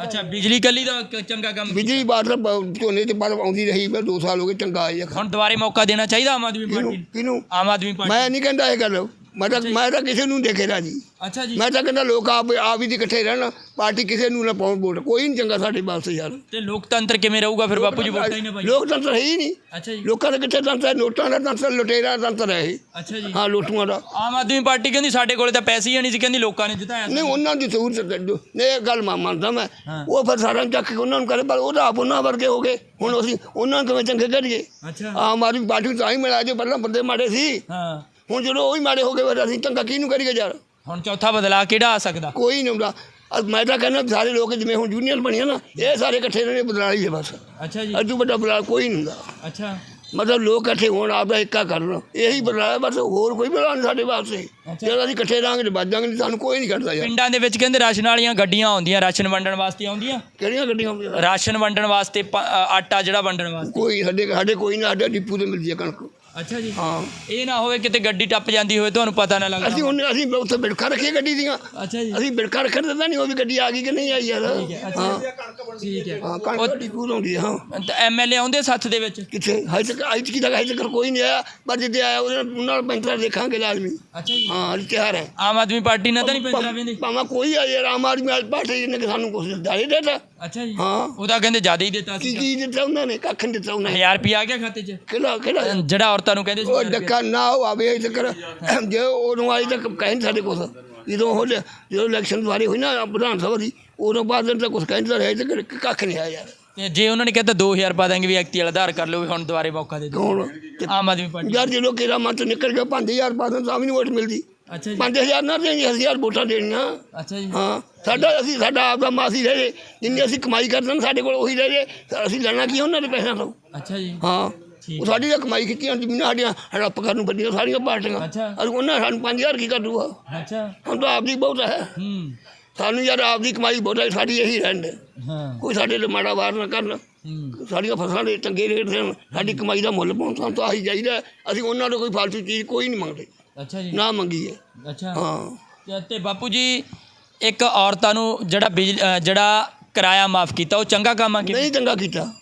ਅੱਛਾ ਬਿਜਲੀ ਕੱਲੀ ਦਾ ਕ- ਚੰਗਾ ਕੰਮ ਬਿਜਲੀ ਬਾਦ ਤਾਂ ਬ- ਝੋਨੇ ਤੇ ਬਾਅਦ ਆਉਂਦੀ ਰਹੀ ਮੈਂ 2 ਸਾਲ ਹੋ ਗਏ ਚੰਗਾ ਆਈ ਆ। ਹੁਣ ਦੁਬਾਰੇ ਮੌਕਾ ਦੇਣਾ ਚਾਹੀਦਾ ਆਮ ਆਦਮੀ ਪਾਰਟੀ ਕਿਹਨੂੰ ਨੂੰ? ਕਿਹਨੂੰ? ਆਮ ਆਦਮੀ ਪਾਰਟੀ ਮੈਂ ਨਹੀਂ ਕਹਿੰਦਾ ਇਹ ਗੱਲ। ਮੈਂ ਤਾਂ ਮੈਂ ਤਾਂ ਕਿਸੇ ਨੂੰ ਦੇਖੇ ਰਾਜੀ। ਅੱਛਾ ਜੀ। ਮੈਂ ਤਾਂ ਕਹਿੰਦਾ ਲੋਕ ਆਪ ਆਪ ਹੀ ਦੀ ਇਕੱਠੇ ਰਹਿਣ ਪਾਰਟੀ ਕਿਸੇ ਨੂੰ ਨਾ ਪਾਉਣ ਵੋਟ। ਕੋਈ ਨਹੀਂ ਚੰਗਾ ਸਾਡੇ ਵਾਸਤੇ ਯਾਰ। ਤੇ ਲੋਕਤੰਤਰ ਕਿਵੇਂ ਰਹੂਗਾ ਫਿਰ ਬਾਪੂ ਜੀ ਵੋਟਾਂ ਹੀ ਨਾ ਪਾਈ ਲੋਕਤੰਤਰ ਹੈ ਹੀ ਨਹੀਂ। ਅੱਛਾ ਜੀ। ਲੋਕਾਂ ਦਾ ਕਿੱਥੇ ਤੰਤਰ ਹੈ? ਨੋਟਾਂ ਦਾ ਤੰਤਰ ਲੁਟੇਰਾ ਤੰਤਰ ਹੈ ਅੱਛਾ ਜੀ। ਹਾਂ ਲੁੱਟੂਆਂ ਦਾ। ਆਮ ਆਦਮੀ ਪਾਰਟੀ ਕਹਿੰਦੀ ਸਾਡੇ ਕੋਲੇ ਤਾਂ ਪੈਸੇ ਹੀ ਨਹੀਂ ਸੀ ਕਹਿੰਦੀ ਲੋਕਾਂ ਨੇ ਜਿਤਾਇਆ ਨਹੀਂ ਉਹਨਾਂ ਦੀ ਸਹੂਲਤ ਨਹੀਂ ਇਹ ਗੱਲ ਮੈਂ ਮੰਨਦਾ ਮੈਂ। ਉਹ ਫਿਰ ਸਾਰਿਆਂ ਨੂੰ ਚੱਕ ਕੇ ਉਹਨਾਂ ਨੂੰ ਕਰੇ ਪਰ ਉਹ ਤਾਂ ਆਪ ਉਹਨਾਂ ਵਰਗੇ ਹੋ ਗਏ। ਹੁਣ ਅਸੀਂ ਉਹਨਾਂ ਨੂੰ ਕਿਵੇਂ ਚੰਗੇ ਕਰੀਏ? ਅੱਛਾ। ਆਮ ਆਦਮੀ ਪਾਰਟੀ ਨੂੰ ਤਾਂ ਹੀ ਮਿਲਿਆ ਜੋ ਪਹਿਲਾਂ ਬੰਦੇ ਮਾੜੇ ਸੀ। ਹਾਂ। ਹੁਣ ਜਦੋਂ ਉਹ ਹੀ ਮਾੜੇ ਹੋ ਗਏ ਫਿਰ ਅਸੀਂ ਚੰਗਾ ਕਿਹਨੂੰ ਕਰੀਏ ਯਾਰ? ਹੁਣ ਚੌਥਾ ਬਦਲਾ ਕਿਹੜਾ ਆ ਸਕਦਾ? ਕੋਈ ਨਹੀਂ ਹੁੰਦਾ। ਅਹ ਮੈਂ ਤਾਂ ਕਹਿੰਦਾ ਸਾਰੇ ਲੋਕ ਜਿਵੇਂ ਹੁਣ ਯੂਨੀਅਨ ਬਣੀਆਂ ਨਾ ਇਹ ਸਾਰੇ ਇਕੱਠੇ ਰਹਿਣੇ ਬਦਲਾ ਹੀ ਹੈ ਬਸ। ਅੱਛਾ ਜੀ। ਅਜੂ ਵੱਡਾ ਬਦਲਾ ਕੋਈ ਨਹੀਂ ਹੁੰਦਾ। ਅੱਛਾ। ਮਤਲਬ ਲੋਕ ਇਕੱਠੇ ਹੋਣ ਆਪਦਾ ਇੱਕਾ ਕਰਨ ਇਹੀ ਬਦਲਾ ਹੈ ਬਸ ਹੋਰ ਕੋਈ ਬਦਲਾ ਨਹੀਂ ਸਾਡੇ ਵਾਸਤੇ। ਜਦੋਂ ਅਸੀਂ ਇਕੱਠੇ ਰਹਾਂਗੇ ਤੇ ਵੱਜਾਂਗੇ ਨਹੀਂ ਸਾਨੂੰ ਕੋਈ ਨਹੀਂ ਕਰਦਾ ਯਾਰ। ਪਿੰਡਾਂ ਦੇ ਵਿੱਚ ਕਹਿੰਦੇ ਰਾਸ਼ਨ ਵਾਲੀਆਂ ਗੱਡੀਆਂ ਆਉਂਦੀਆਂ ਰਾਸ਼ਨ ਵੰਡਣ ਵਾਸਤੇ ਆਉਂਦੀਆਂ? ਕਿਹੜੀਆਂ ਗੱਡੀਆਂ ਹੁੰਦੀਆਂ? ਰਾਸ਼ਨ ਵੰਡਣ ਵਾਸਤੇ ਪ- ਅ, ਆਟਾ ਜਿਹੜਾ ਵੰਡਣ ਵਾਸਤੇ। ਕੋਈ ਸਾਡੇ ਸਾਡੇ ਕੋਈ ਨਾ ਸਾਡੇ ਡਿਪੂ ਤੇ ਮਿਲਦੀ ਹੈ ਕਣਕ। ਅੱਛਾ ਜੀ। ਹਾਂ। ਇਹ ਨਾ ਹੋਵੇ ਕਿਤੇ ਗੱਡੀ ਟੱਪ ਜਾਂਦੀ ਹੋਵੇ ਤੁਹਾਨੂੰ ਪਤਾ ਨਾ ਅਸੀਂ ਲੱਗਦਾ ਹੁਣ ਅਸੀਂ ਉੱਥੇ ਬਿੜਕਾ ਰੱਖੀਏ ਗੱਡੀ ਦੀਆਂ। ਅੱਛਾ ਜੀ। ਅਸੀਂ ਬਿੜਕਾ ਰੱਖਣ ਦਿੰਦਾ ਨਹੀਂ ਉਹ ਵੀ ਗੱਡੀ ਆ ਗਈ ਕਿ ਨਹੀਂ ਆਈ ਯਾਰ। ਹਾਂ ਠੀਕ ਹੈ। ਹਾਂ ਕਣਕ ਡਿਪੂ ਤੋਂ ਆਉਂਦੀ ਹੈ ਤਾਂ ਐਮਐਲਏ ਆਉਂਦੇ ਸੱਥ ਦੇ ਵਿੱਚ? ਕਿੱਥੇ? ਹਜੇ ਤੱਕ ਅੱਜ ਕੀ ਤੱਕ ਹਜੇ ਤੱਕ ਕੋਈ ਨਹੀਂ ਆਇਆ। ਪਰ ਜਿੱਦੇ ਆਇਆ ਉਹਦੇ ਨਾਲ- ਉਹਨਾਂ ਨਾਲ ਪੈਂਤਰਾ ਦੇਖਾਂਗੇ ਲਾਜ਼ਮੀ। ਅੱਛਾ ਜੀ। ਹਾਂ ਤਿਆਰ ਹੈ। ਆਮ ਆਦਮੀ ਪਾਰਟੀ ਨਾਲ ਤਾਂ ਨਹੀਂ ਪੈਂਦਾ ਪੈਂਦੀ ਭਾਵੇਂ ਕੋਈ ਆ ਯਾਰ ਆਮ ਆਦਮੀ ਪਾਰਟੀ ਨੇ ਸਾਨੂੰ ਕੁਝ ਦਾਲੇ ਦੇਤਾ। ਅੱਛਾ ਜੀ। ਹਾਂ। ਉਹਦਾ ਕਹਿੰਦੇ ਜ਼ਿਆਦਾ ਹੀ ਦਿੱਤਾ ਕੀ ਸੀ ਕੀ ਦਿੱਤਾ ਉਹਨਾਂ ਨੇ? ਕੱਖ ਨਹੀਂ ਦਿੱਤਾ ਉਹਨਾਂ ਨੇ। 1000 ਰੁਪਿਆ ਆ ਗਿਆ ਖਾਤੇ 'ਚ? ਕਿਹੜਾ ਕਿਹੜਾ? ਜਿਹੜਾ ਔਰਤਾਂ ਨੂੰ ਕਹਿੰਦੇ ਸੀ ਉਹ 1000 ਰੁਪਇਆ। ਡੱਕਾ ਨਾ ਉਹ ਆਵੇ ਅਜੇ ਤੱਕ ਜੇ ਉਹਨੂੰ ਅਜੇ ਤੱਕ ਕਹਿਣ ਸਾਡੇ ਕੋਲ। ਜਦੋਂ ਉਹ ਲ- ਜਦੋਂ ਇਲੈਕਸ਼ਨ ਵਾਰੀ ਹੋਈ ਨਾ ਵਿਧਾਨ ਸਭਾ ਦੀ ਉਦੋਂ ਬਾਅਦ ਤਾਂ ਕੁਝ ਕਹਿੰਦਾ ਰਿਹਾ ਤੱਕ ਕੱਖ ਨਹੀਂ ਆਇਆ ਯਾਰ। ਤੇ ਜੇ ਉਹਨਾਂ ਨੇ ਕਹਿੰਦਾ 2000 ਪਾ ਦਾਂਗੇ ਵੀ ਐਕਟੀ ਵਾਲਾ ਆਧਾਰ ਕਰ ਲਓ ਵੀ ਹੁਣ ਦੁਬਾਰੇ ਮੌਕਾ ਦੇ ਦਿਓ। ਕੌਣ ਤੇ ਆਮ ਆਦਮੀ ਪਾਰਟੀ ਯਾਰ ਜਦੋਂ ਕਿਹੜਾ ਮਨ ਤੋਂ ਨਿਕਲ ਗਿਆ 5000 ਬਾਦਨ ਤਾਂ ਵੀ ਨਹੀਂ ਵੋਟ ਮਿਲਦੀ। ਅੱਛਾ ਜੀ। 5000 ਨਾ ਦੇਣੀ 1000 ਵੋਟਾਂ ਦੇਣੀਆਂ। ਅੱਛਾ ਜੀ। ਹਾਂ ਸਾਡਾ ਅਸੀਂ ਸਾਡਾ ਆਪਦਾ ਮਾਸੀ ਰਹੇ ਜੇ ਜਿੰਨੀ ਅਸੀਂ ਕਮਾਈ ਕਰਦੇ ਨੇ ਸਾਡੇ ਕੋਲ ਉਹੀ ਰਹੇ ਜੇ ਅਸੀਂ ਲੈਣਾ ਕੀ ਉਹਨਾਂ ਦੇ ਪੈਸਿਆਂ ਤੋਂ? ਅੱਛਾ ਜੀ। ਹਾਂ ਉਹ ਸਾਡੀ ਤਾਂ ਕਮਾਈ ਕੀਤੀ ਹੁੰਦੀ ਜ਼ਮੀਨਾਂ ਸਾਡੀਆਂ ਹੜੱਪ ਕਰਨ ਨੂੰ ਵੱਡੀਆਂ ਸਾਰੀਆਂ ਪਾਰਟੀਆਂ। ਅੱਛਾ। ਅਸੀਂ ਉਹਨਾਂ ਸਾਨੂੰ 5000 ਕੀ ਕਰ ਦੂਗਾ? ਅੱਛਾ। ਹੁਣ ਤਾਂ ਆਪਦੀ ਬਹੁਤ ਹੈ। ਹੂੰ। ਸਾਨੂੰ ਯਾਰ ਆਪਦੀ ਕਮਾਈ ਬਹੁਤ ਹੈ ਸਾਡੀ ਇਹੀ ਰਹਿਣ ਦੇ। ਹਾਂ। ਕੋਈ ਸਾਡੇ ਤੇ ਮਾੜਾ ਵਾਰ ਨਾ ਕਰਨ। ਸਾਡੀਆਂ ਫਸਲਾਂ ਦੇ ਚੰਗੇ ਰੇਟ ਦੇਣ ਸਾਡੀ ਕਮਾਈ ਦਾ ਮੁੱਲ ਪਾਉਣ ਸਾਨੂੰ ਤਾਂ ਆਹੀ ਚਾਹੀਦਾ। ਅਸੀਂ ਉਹਨਾਂ ਤੋਂ ਕੋਈ ਫਾਲਤੂ ਚੀਜ਼ ਕੋਈ ਨਹੀਂ ਮੰਗਦੇ। ਅੱਛਾ ਜੀ। ਨਾ ਮੰਗੀਏ ਅੱਛਾ। ਹਾਂ। ਤੇ- ਤੇ ਬਾਪੂ ਜੀ ਇੱਕ ਔਰਤਾਂ ਨੂੰ ਜਿਹੜਾ ਬਿਜਲੀ ਅ, ਜਿਹੜਾ ਕਿਰਾਇਆ ਮਾਫ ਕੀਤਾ ਉਹ ਚੰਗਾ ਕੰਮ ਆ ਕਿ ਨਹੀਂ? ਚੰਗਾ ਕੀਤਾ।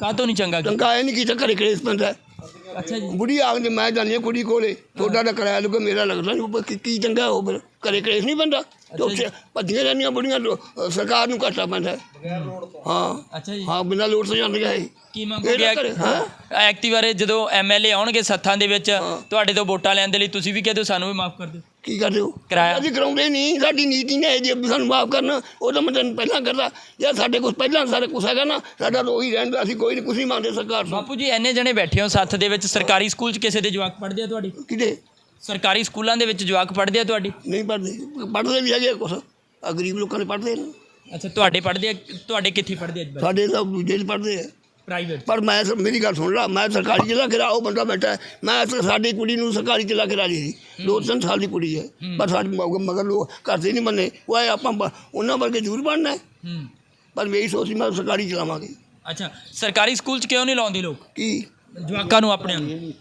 ਕਾਹਤੋਂ ਨਹੀਂ ਚੰਗਾ ਕੀਤਾ? ਚੰਗਾ ਇਹ ਨਹੀਂ ਕੀਤਾ ਘਰੇ ਕਲੇਸ਼ ਪੈਂਦਾ ਹੈ। ਅੱਛਾ ਜੀ। ਬੁੜੀ ਆ ਕੇ ਮੈਂ ਜਾਂਦੀ ਹਾਂ ਕੁੜੀ ਕੋਲੇ ਤੁਹਾਡਾ ਤਾਂ ਕਿਰਾਇਆ ਲੱਗੋ ਮੇਰਾ ਲੱਗਦਾ ਨਹੀਂ ਉਹ ਕੀ- ਕੀ ਚੰਗਾ ਹੋ ਫਿਰ ਘਰੇ ਕਲੇਸ਼ ਨਹੀਂ ਪੈਂਦਾ। ਤੇ ਉੱਥੇ ਭੱਜੀਆਂ ਰਹਿੰਦੀਆਂ ਬੁੜੀਆਂ ਸਰਕਾਰ ਨੂੰ ਘਾਟਾ ਪੈਂਦਾ ਹੈ। ਹਾਂ। ਅੱਛਾ ਜੀ। ਹਾਂ ਬਿਨਾਂ ਲੋੜ ਤੋਂ ਜਾਂਦੀਆਂ ਇਹ। ਕੀ ਮੰਗ ਗਿਆ ਹਾਂ। ਐਕਟਿਵ ਬਾਰੇ ਜਦੋਂ ਐਮਐਲਏ ਆਉਣਗੇ ਸੱਥਾਂ ਦੇ ਵਿੱਚ ਤੁਹਾਡੇ ਤੋਂ ਵੋਟਾਂ ਲੈਣ ਦੇ ਲਈ ਤੁਸੀਂ ਵੀ ਕਹਦੇ ਸਾਨੂੰ ਵੀ ਮਾਫ ਕਰ ਦਿਓ। ਕੀ ਕਰਦੇ ਹੋ? ਕਿਰਾਇਆ। ਅਸੀਂ ਕਰਾਉਂਦੇ ਨਹੀਂ ਸਾਡੀ ਨੀਤੀ ਨੇ ਜੇ ਸਾਨੂੰ ਮਾਫ ਕਰਨਾ। ਉਹ ਤਾਂ ਮੈਂ ਤੈਨੂੰ ਪਹਿਲਾਂ ਕਰਦਾ। ਜੇ ਸਾਡੇ ਕੋਲ ਪਹਿਲਾਂ ਸਾਰੇ ਕੁਛ ਹੈਗਾ ਨਾ ਸਾਡਾ ਤਾਂ ਉਹੀ ਰਹਿੰਦਾ ਅਸੀਂ ਕੋਈ ਨਹੀਂ ਕੁਛ ਨਹੀਂ ਮੰਗਦੇ ਸਰਕਾਰ ਤੋਂ। ਬਾਪੂ ਜੀ ਐਨੇ ਜਣੇ ਬੈਠੇ ਹੋ ਸੱਥ ਦੇ ਵਿੱਚ ਸਰਕਾਰੀ ਸਕੂਲ 'ਚ ਕਿਸੇ ਦੇ ਜਵਾਕ ਪੜ੍ਹਦੇ ਆ ਤੁਹਾਡੀ? ਕਿਤੇ ਸਰਕਾਰੀ ਸਕੂਲਾਂ ਦੇ ਵਿੱਚ ਜਵਾਕ ਪੜ੍ਹਦੇ ਆ ਤੁਹਾਡੀ? ਨਹੀਂ ਪੜਦੇ ਪੜਦੇ ਵੀ ਹੈਗੇ ਕੁਛ। ਆ ਗਰੀਬ ਲੋਕਾਂ ਦੇ ਪੜਦੇ ਨੇ। ਅੱਛਾ ਤੁਹਾਡੇ ਪੜ੍ਹਦੇ ਆ ਤੁਹਾਡੇ ਕਿੱਥੇ ਪੜ੍ਹਦੇ ਆ ਸਾਡੇ ਤਾਂ ਦੂਜੇ ਚ ਪੜਦੇ ਆ। ਪ੍ਰਾਈਵੇਟ ਪਰ ਮੈਂ ਸ- ਮੇਰੀ ਗੱਲ ਸੁਣ ਲਾ ਮੈਂ ਸਰਕਾਰੀ ਚ ਲਾ ਕੇ ਰਾ ਉਹ ਬੰਦਾ ਬੈਠਾ ਹੈ, ਮੈਂ ਸ- ਸਾਡੀ ਕੁੜੀ ਨੂੰ ਸਰਕਾਰੀ ਚ ਲਾ ਕੇ ਰਾਜੀ ਸੀ ਦੋ ਤਿੰਨ ਸਾਲ ਦੀ ਕੁੜੀ ਹੈ। ਪਰ ਸਾਡੀ ਮ- ਮਗਰ ਲੋਕ ਕਰਦੇ ਨਹੀਂ ਮੰਨੇ। ਉਹ ਆਏ ਆਪਾਂ ਬ- ਉਹਨਾਂ ਵਰਗੇ ਜ਼ਰੂਰ ਬਣਨਾ ਹੈ। ਹੂੰ। ਪਰ ਮੇਰੀ ਸੋਚ ਸੀ ਮੈਂ ਸਰਕਾਰੀ ਚਲਾਵਾਂਗੇ। ਅੱਛਾ ਸਰਕਾਰੀ ਸਕੂਲ 'ਚ ਕਿਉਂ ਨਹੀਂ ਲਾਉਂਦੇ ਲੋਕ? ਕੀ? ਜਵਾਕਾਂ ਨੂੰ ਆਪਣਿਆਂ ਨੂੰ।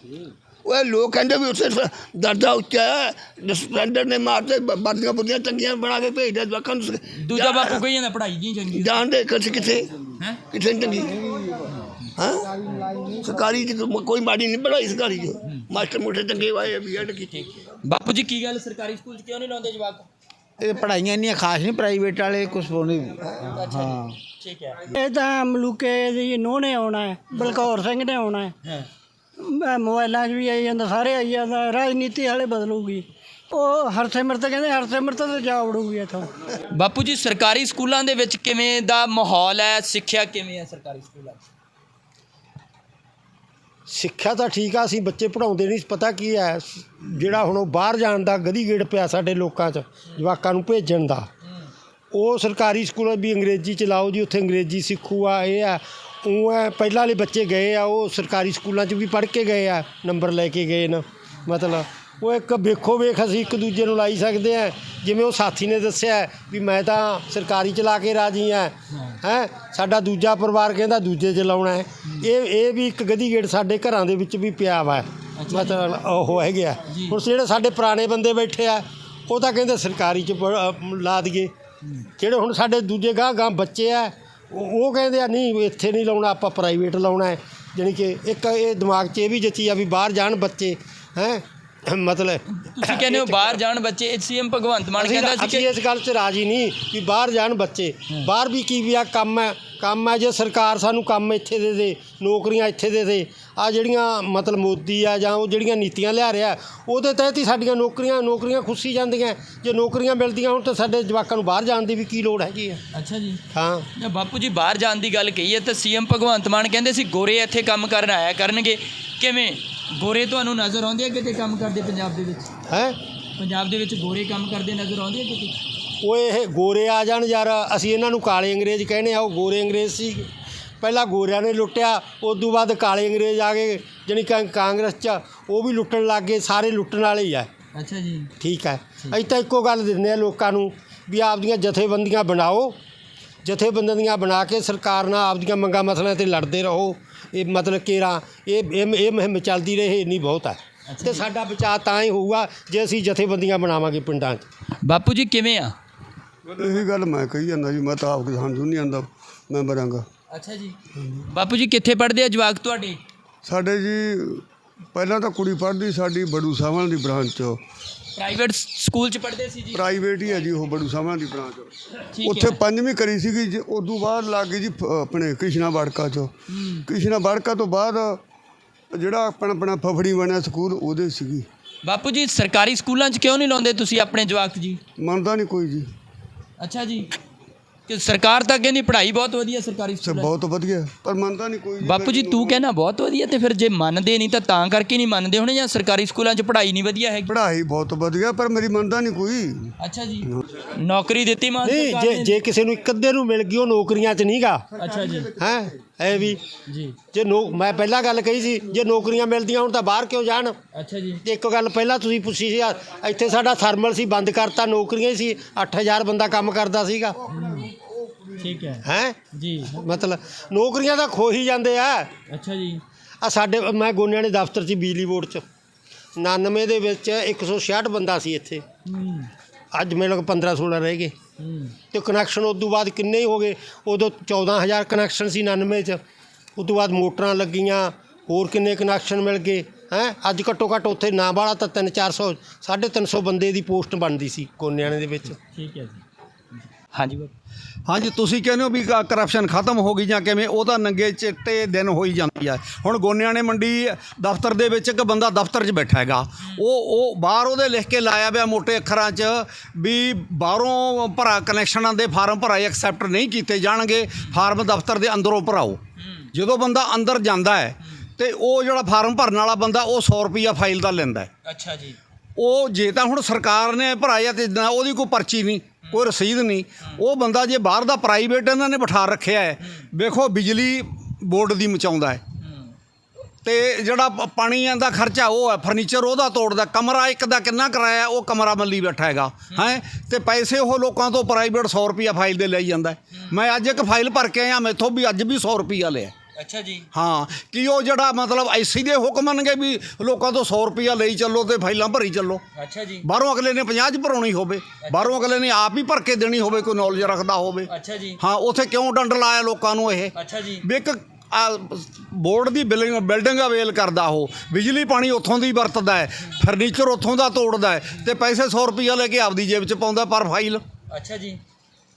ਉਹ ਲੋਕ ਕਹਿੰਦੇ ਵੀ ਉੱਥੇ ਸ- ਦਰਜਾ ਉੱਚਾ ਹੈ। ਸਟੈਂਡਰਡ ਨੇ ਮਾਰਤੇ ਬ- ਵਰਦੀਆਂ ਬੁਰਦੀਆਂ ਚੰਗੀਆਂ ਬਣਾ ਕੇ ਭੇਜਦੇ ਜਵਾਕਾਂ ਨੂੰ ਦੂਜਾ ਬਾਪੂ ਕਹੀ ਜਾਂਦਾ ਪੜ੍ਹਾਈ ਨਹੀਂ ਚੰਗੀ? ਜਾਣਦੇ ਕਿੱਥੇ ਕਿੱਥੇ? ਹੈ? ਕਿੱਥੇ ਚੰਗੀ? ਹਾਂ? ਸਰਕਾਰੀ ਚ ਕੋਈ- ਕੋਈ ਮਾੜੀ ਨਹੀਂ ਪੜਾਈ ਸਰਕਾਰੀ ਚ। ਮਾਸਟਰ ਮੋਟੇ ਚੰਗੇ ਵਾਏ ਬੀਐਡ ਕੀਤੀ। ਬਾਪੂ ਜੀ ਕੀ ਗੱਲ ਸਰਕਾਰੀ ਸਕੂਲ 'ਚ ਕਿਉਂ ਨਹੀਂ ਲਾਉਂਦੇ ਜਵਾਕ? ਇਹ ਪੜਾਈਆਂ ਇੰਨੀਆਂ ਖਾਸ ਨਹੀਂ ਪ੍ਰਾਈਵੇਟ ਵਾਲੇ ਕੁਝ ਹੋਣੇ ਹਾਂ। ਠੀਕ ਹੈ। ਇਹ ਤਾਂ ਮਲੂਕੇ ਦੀ ਨੂੰਹ ਨੇ ਆਉਣਾ ਹੈ ਬਲਕੌਰ ਸਿੰਘ ਨੇ ਆਉਣਾ ਹੈ। ਹਾਂ। ਮ- ਮੋਬਾਈਲਾਂ 'ਚ ਵੀ ਆਈ ਜਾਂਦਾ ਸਾਰੇ ਆਈ ਜਾਂਦਾ ਰਾਜਨੀਤੀ ਹਾਲੇ ਬਦਲੂਗੀ। ਉਹ ਹਰਸਿਮਰਤ ਕਹਿੰਦੇ ਹਰਸਿਮਰਤ ਤਾਂ ਜਾ ਵੜੂਗੀ ਇੱਥੋਂ। ਬਾਪੂ ਜੀ ਸਰਕਾਰੀ ਸਕੂਲਾਂ ਦੇ ਵਿੱਚ ਕਿਵੇਂ ਦਾ ਮਾਹੌਲ ਹੈ? ਸਿੱਖਿਆ ਕਿਵੇਂ ਹੈ ਸਰਕਾਰੀ ਸਕੂਲਾਂ 'ਚ ਸਿੱਖਿਆ ਤਾਂ ਠੀਕ ਆ, ਅਸੀਂ ਬੱਚੇ ਪੜਾਉਂਦੇ ਨਹੀਂ, ਪਤਾ ਕੀ ਹੈ ਜਿਹੜਾ ਹੁਣ ਉਹ ਬਾਹਰ ਜਾਣ ਦਾ ਗਦੀ ਗੇੜ ਪਿਆ ਸਾਡੇ ਲੋਕਾਂ 'ਚ, ਜਵਾਕਾਂ ਨੂੰ ਭੇਜਣ ਦਾ। ਉਹ ਸਰਕਾਰੀ ਸਕੂਲ ਵੀ ਅੰਗਰੇਜ਼ੀ ਚ ਲਾਓ ਜੀ, ਉੱਥੇ ਅੰਗਰੇਜ਼ੀ ਸਿੱਖੂ ਆ, ਇਹ ਆ, ਉਹ ਹੈ ਪਹਿਲਾਂ ਵਾਲੇ ਬੱਚੇ ਗਏ ਆ, ਉਹ ਸਰਕਾਰੀ ਸਕੂਲਾਂ 'ਚ ਵੀ ਪੜ੍ਹ ਕੇ ਗਏ ਆ, ਨੰਬਰ ਲੈ ਕੇ ਗਏ ਨਾ, ਮਤਲਬ ਉਹ ਇੱਕ ਵੇਖੋ ਵੇਖ ਅਸੀਂ ਇੱਕ ਦੂਜੇ ਨੂੰ ਲਾਈ ਸਕਦੇ ਆ। ਜਿਵੇਂ ਉਹ ਸਾਥੀ ਨੇ ਦੱਸਿਆ ਹੈ ਵੀ ਮੈਂ ਤਾਂ ਸਰਕਾਰੀ ਚ ਲਾ ਕੇ ਰਾਜੀ ਆ। ਹੈ? ਸਾਡਾ ਦੂਜਾ ਪਰਿਵਾਰ ਕਹਿੰਦਾ ਦੂਜੇ ਚ ਲਾਉਣਾ ਹੈ। ਇਹ ਇਹ ਵੀ ਇੱਕ ਗਦੀ ਗੇੜ ਸਾਡੇ ਘਰਾਂ ਦੇ ਵਿੱਚ ਵੀ ਪਿਆ ਵਾ। ਮਤਲਬ ਉਹ ਹੈਗੇ ਆ। ਹੁਣ ਜਿਹੜੇ ਸਾਡੇ ਪੁਰਾਣੇ ਬੰਦੇ ਬੈਠੇ ਆ ਉਹ ਤਾਂ ਕਹਿੰਦੇ ਸਰਕਾਰੀ ਚ ਲਾ ਦਈਏ। ਜਿਹੜੇ ਹੁਣ ਸਾਡੇ ਦੂਜੇ ਗਾਂ ਗਾਂ ਬੱਚੇ ਆ ਉਹ ਕਹਿੰਦੇ ਆ ਨਹੀਂ ਇੱਥੇ ਨਹੀਂ ਲਾਉਣਾ ਆਪਾਂ ਪ੍ਰਾਈਵੇਟ ਲਾਉਣਾ ਹੈ। ਜਾਣੀ ਕਿ ਇੱਕ ਇਹ ਦਿਮਾਗ 'ਚ ਇਹ ਵੀ ਜੱਚੀ ਆ ਵੀ ਬਾਹਰ ਜਾਣ ਬੱਚੇ। ਹੈ? ਮਤਲਬ ਤੁਸੀਂ ਕਹਿੰਦੇ ਹੋ ਬਾਹਰ ਜਾਣ ਬੱਚੇ ਸੀਐਮ ਭਗਵੰਤ ਮਾਨ ਅਸੀਂ ਕਹਿੰਦਾ ਸੀ ਅਸੀਂ ਕਿ ਇਸ ਗੱਲ 'ਚ ਰਾਜੀ ਨਹੀਂ ਵੀ ਬਾਹਰ ਜਾਣ ਬੱਚੇ। ਬਾਹਰ ਵੀ ਕੀ ਵੀ ਆ ਕੰਮ ਹੈ ਕੰਮ ਹੈ ਜੇ ਸਰਕਾਰ ਸਾਨੂੰ ਕੰਮ ਇੱਥੇ ਦੇ ਦੇ ਨੌਕਰੀਆਂ ਇੱਥੇ ਦੇ ਦੇ ਆ ਜਿਹੜੀਆਂ ਮਤਲਬ ਮੋਦੀ ਆ ਜਾਂ ਉਹ ਜਿਹੜੀਆਂ ਨੀਤੀਆਂ ਲਿਆ ਰਿਹਾ ਉਹਦੇ ਤਹਿਤ ਹੀ ਸਾਡੀਆਂ ਨੌਕਰੀਆਂ ਨੌਕਰੀਆਂ ਖੁੱਸੀ ਜਾਂਦੀਆਂ। ਜੇ ਨੌਕਰੀਆਂ ਮਿਲਦੀਆਂ ਹੁਣ ਤਾਂ ਸਾਡੇ ਜਵਾਕਾਂ ਨੂੰ ਬਾਹਰ ਜਾਣ ਦੀ ਵੀ ਕੀ ਲੋੜ ਹੈਗੀ ਆ। ਅੱਛਾ ਜੀ। ਹਾਂ। ਜੇ ਬਾਪੂ ਜੀ ਬਾਹਰ ਜਾਣ ਦੀ ਗੱਲ ਕਹੀ ਹੈ ਤਾਂ ਸੀਐਮ ਭਗਵੰਤ ਮਾਨ ਕਹਿੰਦੇ ਸੀ ਗੋਰੇ ਇੱਥੇ ਕੰਮ ਕਰਨ ਆਇਆ ਕਰਨਗੇ। ਕਿਵੇਂ? ਗੋਰੇ ਤੁਹਾਨੂੰ ਨਜ਼ਰ ਆਉਂਦੇ ਆ ਕਿਤੇ ਕੰਮ ਕਰਦੇ ਪੰਜਾਬ ਦੇ ਵਿੱਚ? ਹੈ? ਪੰਜਾਬ ਦੇ ਵਿੱਚ ਗੋਰੇ ਕੰਮ ਕਰਦੇ ਨਜ਼ਰ ਆਉਂਦੇ ਆ ਕਿਤੇ? ਉਹ ਇਹ ਗੋਰੇ ਆ ਜਾਣ ਯਾਰ। ਅਸੀਂ ਇਹਨਾਂ ਨੂੰ ਕਾਲੇ ਅੰਗਰੇਜ਼ ਕਹਿੰਦੇ ਆ ਉਹ ਗੋਰੇ ਅੰਗਰੇਜ਼ ਸੀ। ਪਹਿਲਾਂ ਗੋਰਿਆਂ ਨੇ ਲੁੱਟਿਆ ਉਸ ਤੋਂ ਬਾਅਦ ਕਾਲੇ ਅੰਗਰੇਜ਼ ਆ ਗਏ ਜਾਣੀ ਕਾਂ- ਕਾਂਗਰਸ 'ਚ ਉਹ ਵੀ ਲੁੱਟਣ ਲੱਗ ਗਏ ਸਾਰੇ ਲੁੱਟਣ ਵਾਲੇ ਹੀ ਆ। ਅੱਛਾ ਜੀ। ਠੀਕ ਹੈ ਅਸੀਂ ਤਾਂ ਇੱਕੋ ਗੱਲ ਦਿੰਦੇ ਆ ਲੋਕਾਂ ਨੂੰ ਵੀ ਆਪਦੀਆਂ ਜਥੇਬੰਦੀਆਂ ਬਣਾਓ। ਜਥੇਬੰਦੀਆਂ ਬਣਾ ਕੇ ਸਰਕਾਰ ਨਾਲ ਆਪਦੀਆਂ ਮੰਗਾਂ ਮਸਲਿਆਂ ਤੇ ਲੜਦੇ ਰਹੋ। ਇਹ ਮਤਲਬ ਕੇਰਾ ਇਹ ਇਹ ਇਹ ਮੁਹਿੰਮ ਚੱਲਦੀ ਰਹੇ ਇੰਨੀ ਬਹੁਤ ਹੈ। ਤੇ ਸਾਡਾ ਬਚਾਅ ਤਾਂ ਹੀ ਹੋਊਗਾ ਜੇ ਅਸੀਂ ਜਥੇਬੰਦੀਆਂ ਬਣਾਵਾਂਗੇ ਪਿੰਡਾਂ 'ਚ। ਬਾਪੂ ਜੀ ਕਿਵੇਂ ਆ? ਇਹੀ ਗੱਲ ਮੈਂ ਕਹੀ ਜਾਂਦਾ ਜੀ ਮੈਂ ਤਾਂ ਆਪ ਕਿਸਾਨ ਯੂਨੀਅਨ ਦਾ ਮੈਂਬਰ ਆਂਗਾ ਅੱਛਾ ਜੀ। ਬਾਪੂ ਜੀ ਕਿੱਥੇ ਪੜ੍ਹਦੇ ਆ ਜਵਾਕ ਤੁਹਾਡੇ? ਸਾਡੇ ਜੀ ਪਹਿਲਾਂ ਤਾਂ ਕੁੜੀ ਪੜ੍ਹਦੀ ਸਾਡੀ ਬੜੂ ਸਾਹਵਾਂ ਦੀ ਬ੍ਰਾਂਚ ਚ। ਪ੍ਰਾਈਵੇਟ ਸਕੂਲ ਚ ਪੜ੍ਹਦੇ ਸੀ ਜੀ? ਪ੍ਰਾਈਵੇਟ ਹੀ ਹੈ ਜੀ ਉਹ ਬੜੂ ਸਾਹਵਾਂ ਦੀ ਬ੍ਰਾਂਚ ਉੱਥੇ ਪੰਜਵੀਂ ਕਰੀ ਸੀਗੀ ਜੀ ਉਦੋਂ ਬਾਅਦ ਲੱਗ ਗਈ ਜੀ ਫ- ਆਪਣੇ ਕ੍ਰਿਸ਼ਨਾ ਬਾੜਕਾ ਚ। ਕ੍ਰਿਸ਼ਨਾ ਬਾੜਕਾ ਤੋਂ ਬਾਅਦ ਜਿਹੜਾ ਆਪਣਾ ਆਪਣਾ ਫਫੜੀ ਬਣਿਆ ਸਕੂਲ ਉਹਦੇ ਸੀਗੀ। ਬਾਪੂ ਜੀ ਸਰਕਾਰੀ ਸਕੂਲਾਂ ਚ ਕਿਉਂ ਨਹੀਂ ਲਾਉਂਦੇ ਤੁਸੀਂ ਆਪਣੇ ਜਵਾਕ ਜੀ? ਮੰਨਦਾ ਨਹੀਂ ਕੋਈ ਜੀ। ਅੱਛਾ ਜੀ। ਕਿ ਸਰਕਾਰ ਤਾਂ ਕਹਿੰਦੀ ਪੜ੍ਹਾਈ ਬਹੁਤ ਵਧੀਆ ਸਰਕਾਰੀ ਸਕੂਲਾਂ। ਬਹੁਤ ਵਧੀਆ ਪਰ ਮੰਨਦਾ ਨਹੀਂ ਕੋਈ ਬਾਪੂ ਜੀ ਤੂੰ ਕਹਿਣਾ ਬਹੁਤ ਵਧੀਆ ਤੇ ਫਿਰ ਜੇ ਮੰਨਦੇ ਨਹੀਂ ਤਾਂ ਤਾਂ ਕਰਕੇ ਨਹੀਂ ਮੰਨਦੇ ਹੋਣੇ ਜਾਂ ਸਰਕਾਰੀ ਸਕੂਲਾਂ 'ਚ ਪੜ੍ਹਾਈ ਨਹੀਂ ਵਧੀਆ ਹੈਗੀ? ਪੜ੍ਹਾਈ ਬਹੁਤ ਵਧੀਆ ਪਰ ਮੇਰੀ ਮੰਨਦਾ ਨਹੀਂ ਕੋਈ। ਅੱਛਾ ਜੀ। ਨੌਕਰੀ ਦਿੱਤੀ ਮਾਨ ਨਹੀਂ ਸਰਕਾਰ ਜੇ ਨੇ? ਜੇ ਕਿਸੇ ਨੂੰ ਇੱਕ ਅੱਧੇ ਨੂੰ ਮਿਲ ਗਈ ਉਹ ਨੌਕਰੀਆਂ 'ਚ ਨਹੀਂਗਾ। ਅੱਛਾ ਜੀ। ਹੈ ਇਹ ਵੀ। ਜੀ। ਜੇ ਨੌ ਮੈਂ ਪਹਿਲਾਂ ਗੱਲ ਕਹੀ ਸੀ ਜੇ ਨੌਕਰੀਆਂ ਮਿਲਦੀਆਂ ਹੁਣ ਤਾਂ ਬਾਹਰ ਕਿਉਂ ਜਾਣ? ਅੱਛਾ ਜੀ। ਤੇ ਇੱਕ ਗੱਲ ਪਹਿਲਾਂ ਤੁਸੀਂ ਪੁੱਛੀ ਸੀ ਆ, ਇੱਥੇ ਸਾਡਾ ਥਰਮਲ ਸੀ ਬੰਦ ਕਰਤਾ ਨੌਕਰੀਆਂ ਹੀ ਸੀ 8000 ਬੰਦਾ ਕੰਮ ਕਰਦਾ ਸੀਗਾ। ਠੀਕ ਹੈ। ਹੈ? ਜੀ। ਮਤਲਬ ਨੌਕਰੀਆਂ ਤਾਂ ਖੋ ਹੀ ਜਾਂਦੇ ਆ। ਅੱਛਾ ਜੀ। ਆ ਸਾਡੇ ਮੈਂ ਗੋਨਿਆਂ ਦੇ ਦਫ਼ਤਰ 'ਚ ਬਿਜਲੀ ਬੋਰਡ 'ਚ। 99 ਦੇ ਵਿੱਚ 166 ਬੰਦਾ ਸੀ ਇੱਥੇ। ਹੂੰ। ਅੱਜ ਮੇਰੇ ਕੋਲ 15 16 ਰਹਿ ਗਏ। ਹੂੰ। ਤੇ ਕਨੈਕਸ਼ਨ ਉਸ ਤੋਂ ਬਾਅਦ ਕਿੰਨੇ ਹੀ ਹੋ ਗਏ? ਉਦੋਂ 14000 ਕਨੈਕਸ਼ਨ ਸੀ 99 ਚ। ਉਸ ਤੋਂ ਬਾਅਦ ਮੋਟਰਾਂ ਲੱਗੀਆਂ ਹੋਰ ਕਿੰਨੇ ਕਨੈਕਸ਼ਨ ਮਿਲ ਗਏ? ਹੈ? ਅੱਜ ਘੱਟੋ ਘੱਟ ਉੱਥੇ ਨਾ ਵਾਲਾ ਤਾਂ 3 400 350 ਬੰਦੇ ਦੀ ਪੋਸਟ ਬਣਦੀ ਸੀ ਕੋਨਿਆਣੇ ਦੇ ਵਿੱਚ। ਠੀਕ ਹੈ ਜੀ। ਹਾਂਜੀ ਹਾਂਜੀ ਤੁਸੀਂ ਕਹਿੰਦੇ ਹੋ ਵੀ ਕਰਪਸ਼ਨ ਖਤਮ ਹੋ ਗਈ ਜਾਂ ਕਿਵੇਂ ਉਹ ਤਾਂ ਨੰਗੇ ਚਿੱਟੇ ਦਿਨ ਹੋਈ ਜਾਂਦੀ ਹੈ ਹੁਣ ਗੋਨਿਆਣੇ ਮੰਡੀ ਦਫ਼ਤਰ ਦੇ ਵਿੱਚ ਇੱਕ ਬੰਦਾ ਦਫ਼ਤਰ 'ਚ ਬੈਠਾ ਹੈਗਾ। ਉਹ ਉਹ ਬਾਹਰ ਉਹਦੇ ਲਿਖ ਕੇ ਲਾਇਆ ਪਿਆ ਮੋٹے ਅੱਖਰਾਂ 'ਚ ਵੀ ਬਾਹਰੋਂ ਭਰਾ ਕਨੈਕਸ਼ਨਾਂ ਦੇ ਫਾਰਮ ਭਰਾਏ ਐਕਸੈਪਟ ਨਹੀਂ ਕੀਤੇ ਜਾਣਗੇ ਫਾਰਮ ਦਫ਼ਤਰ ਦੇ ਅੰਦਰੋਂ ਭਰਾਓ। ਜਦੋਂ ਬੰਦਾ ਅੰਦਰ ਜਾਂਦਾ ਹੈ ਤੇ ਉਹ ਜਿਹੜਾ ਫਾਰਮ ਭਰਨ ਵਾਲਾ ਬੰਦਾ ਉਹ 100 ਰੁਪਈਆ ਫਾਈਲ ਦਾ ਲੈਂਦਾ ਹੈ। ਅੱਛਾ ਜੀ। ਉਹ ਜੇ ਤਾਂ ਹੁਣ ਸਰਕਾਰ ਨੇ ਭਰਾਇਆ ਤੇ ਨਾ ਉਹਦੀ ਕੋਈ ਪਰਚੀ ਨਹੀਂ। ਕੋਈ ਰਸੀਦ ਨਹੀਂ। ਉਹ ਬੰਦਾ ਜੇ ਬਾਹਰ ਦਾ ਪ੍ਰਾਈਵੇਟ ਇਹਨਾਂ ਨੇ ਬਿਠਾ ਰੱਖਿਆ ਹੈ, ਵੇਖੋ ਬਿਜਲੀ ਬੋਰਡ ਦੀ ਮਚਾਉਂਦਾ ਹੈ। ਤੇ ਜਿਹੜਾ ਪ- ਪਾਣੀਆਂ ਦਾ ਖਰਚਾ ਉਹ ਹੈ ਫਰਨੀਚਰ ਉਹਦਾ ਤੋੜਦਾ, ਕਮਰਾ ਇੱਕ ਦਾ ਕਿੰਨਾ ਕਿਰਾਇਆ, ਉਹ ਕਮਰਾ ਮੱਲੀ ਬੈਠਾ ਹੈਗਾ, ਹੈ? ਤੇ ਪੈਸੇ ਉਹ ਲੋਕਾਂ ਤੋਂ ਪ੍ਰਾਈਵੇਟ 100 ਰੁਪਿਆ ਫਾਈਲ ਦੇ ਲਈ ਜਾਂਦਾ ਮੈਂ ਅੱਜ ਇੱਕ ਫਾਈਲ ਭਰ ਕੇ ਆਇਆ, ਮੈਥੋਂ ਵੀ ਅੱਜ ਵੀ 100 ਰੁਪਿਆ ਲਿਆ। ਅੱਛਾ ਜੀ। ਹਾਂ ਕਿ ਉਹ ਜਿਹੜਾ ਮਤਲਬ ਐਸੀ ਦੇ ਹੁਕਮ ਮੰਨਗੇ ਵੀ ਲੋਕਾਂ ਤੋਂ 100 ਰੁਪਿਆ ਲਈ ਚੱਲੋ ਤੇ ਫਾਈਲਾਂ ਭਰੀ ਚੱਲੋ। ਅੱਛਾ ਜੀ। ਬਾਹਰੋਂ ਅਗਲੇ ਨੇ 50 ਚ ਭਰਾਉਣੀ ਹੋਵੇ ਬਾਹਰੋਂ ਅਗਲੇ ਨੇ ਆਪ ਹੀ ਭਰ ਕੇ ਦੇਣੀ ਹੋਵੇ ਕੋਈ ਨੌਲੇਜ ਰੱਖਦਾ ਹੋਵੇ। ਅੱਛਾ ਜੀ। ਹਾਂ ਉੱਥੇ ਕਿਉਂ ਡੰਡ ਲਾਇਆ ਲੋਕਾਂ ਨੂੰ ਇਹ? ਅੱਛਾ ਜੀ। ਵੀ ਇੱਕ ਬੋਰਡ ਦੀ ਬਿਲਡਿੰਗ ਬਿਲਡਿੰਗ ਅਵੇਲ ਕਰਦਾ ਉਹ। ਬਿਜਲੀ ਪਾਣੀ ਉੱਥੋਂ ਦੀ ਵਰਤਦਾ ਹੈ ਫਰਨੀਚਰ ਉੱਥੋਂ ਦਾ ਤੋੜਦਾ ਹੈ ਤੇ ਪੈਸੇ 100 ਰੁਪਈਆ ਲੈ ਕੇ ਆਪਦੀ ਜੇਬ 'ਚ ਪਾਉਂਦਾ ਪਰ ਫਾਈਲ। ਅੱਛਾ ਜੀ।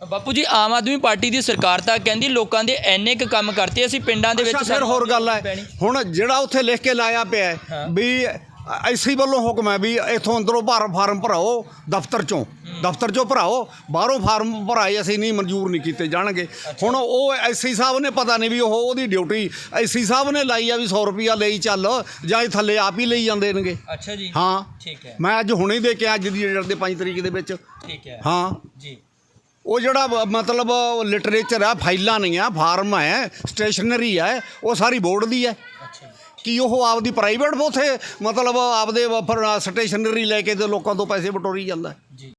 ਬਾਪੂ ਜੀ ਆਮ ਆਦਮੀ ਪਾਰਟੀ ਦੀ ਸਰਕਾਰ ਤਾਂ ਕਹਿੰਦੀ ਲੋਕਾਂ ਦੇ ਐਨੇ ਕੁ ਕੰਮ ਕਰਤੇ ਅਸੀਂ ਪਿੰਡਾਂ ਦੇ ਵਿੱਚ ਅੱਛਾ, ਫਿਰ ਹੋਰ ਗੱਲ ਹੈ। ਪੈਣੀ। ਹੁਣ ਜਿਹੜਾ ਉੱਥੇ ਲਿਖ ਕੇ ਲਾਇਆ ਪਿਆ ਹੈ ਹਾਂ। ਵੀ ਐਸੀ ਵੱਲੋਂ ਹੁਕਮ ਹੈ ਵੀ ਇੱਥੋਂ ਅੰਦਰੋਂ ਫਾਰਮ ਫਾਰਮ ਭਰਾਓ ਦਫ਼ਤਰ ਚੋਂ। ਦਫ਼ਤਰ ਚੋਂ ਭਰਾਓ ਬਾਹਰੋਂ ਫਾਰਮ ਭਰਾਏ ਅਸੀਂ ਨਹੀਂ ਮਨਜ਼ੂਰ ਨਹੀਂ ਕੀਤੇ ਜਾਣਗੇ। ਹੁਣ ਉਹ ਐਸੀ ਸਾਹਿਬ ਨੇ ਪਤਾ ਨਹੀਂ ਵੀ ਉਹ ਉਹਦੀ ਡਿਊਟੀ ਐਸੀ ਸਾਹਿਬ ਨੇ ਲਾਈ ਆ ਵੀ 100 ਰੁਪਿਆ ਲਈ ਚੱਲ ਜਾਂ ਇਹ ਥੱਲੇ ਆਪ ਹੀ ਲਈ ਜਾਂਦੇ ਨੇਗੇ। ਅੱਛਾ ਜੀ। ਹਾਂ। ਠੀਕ ਹੈ। ਮੈਂ ਅੱਜ ਹੁਣੇ ਦੇ ਕੇ ਅੱਜ ਦੀ ਡੇਟ ਦੇ 5 ਤਰੀਕ ਦੇ ਵਿੱਚ। ਠੀਕ ਹੈ। ਹਾਂ। ਜੀ। ਉਹ ਜਿਹੜਾ ਬ- ਮਤਲਬ ਲਿਟਰੇਚਰ ਆ ਫਾਈਲਾਂ ਨਹੀਂ ਆ ਫਾਰਮ ਹੈ ਸਟੇਸ਼ਨਰੀ ਹੈ ਉਹ ਸਾਰੀ ਬੋਰਡ ਦੀ ਹੈ। ਕੀ ਉਹ ਆਪਦੀ ਪ੍ਰਾਈਵੇਟ ਉਥੇ ਮਤਲਬ ਆਪਦੇ ਸਟੇਸ਼ਨਰੀ ਲੈ ਕੇ ਤੇ ਲੋਕਾਂ ਤੋਂ ਪੈਸੇ ਬਟੋਰੀ ਜਾਂਦਾ ਹੈ? ਜੀ।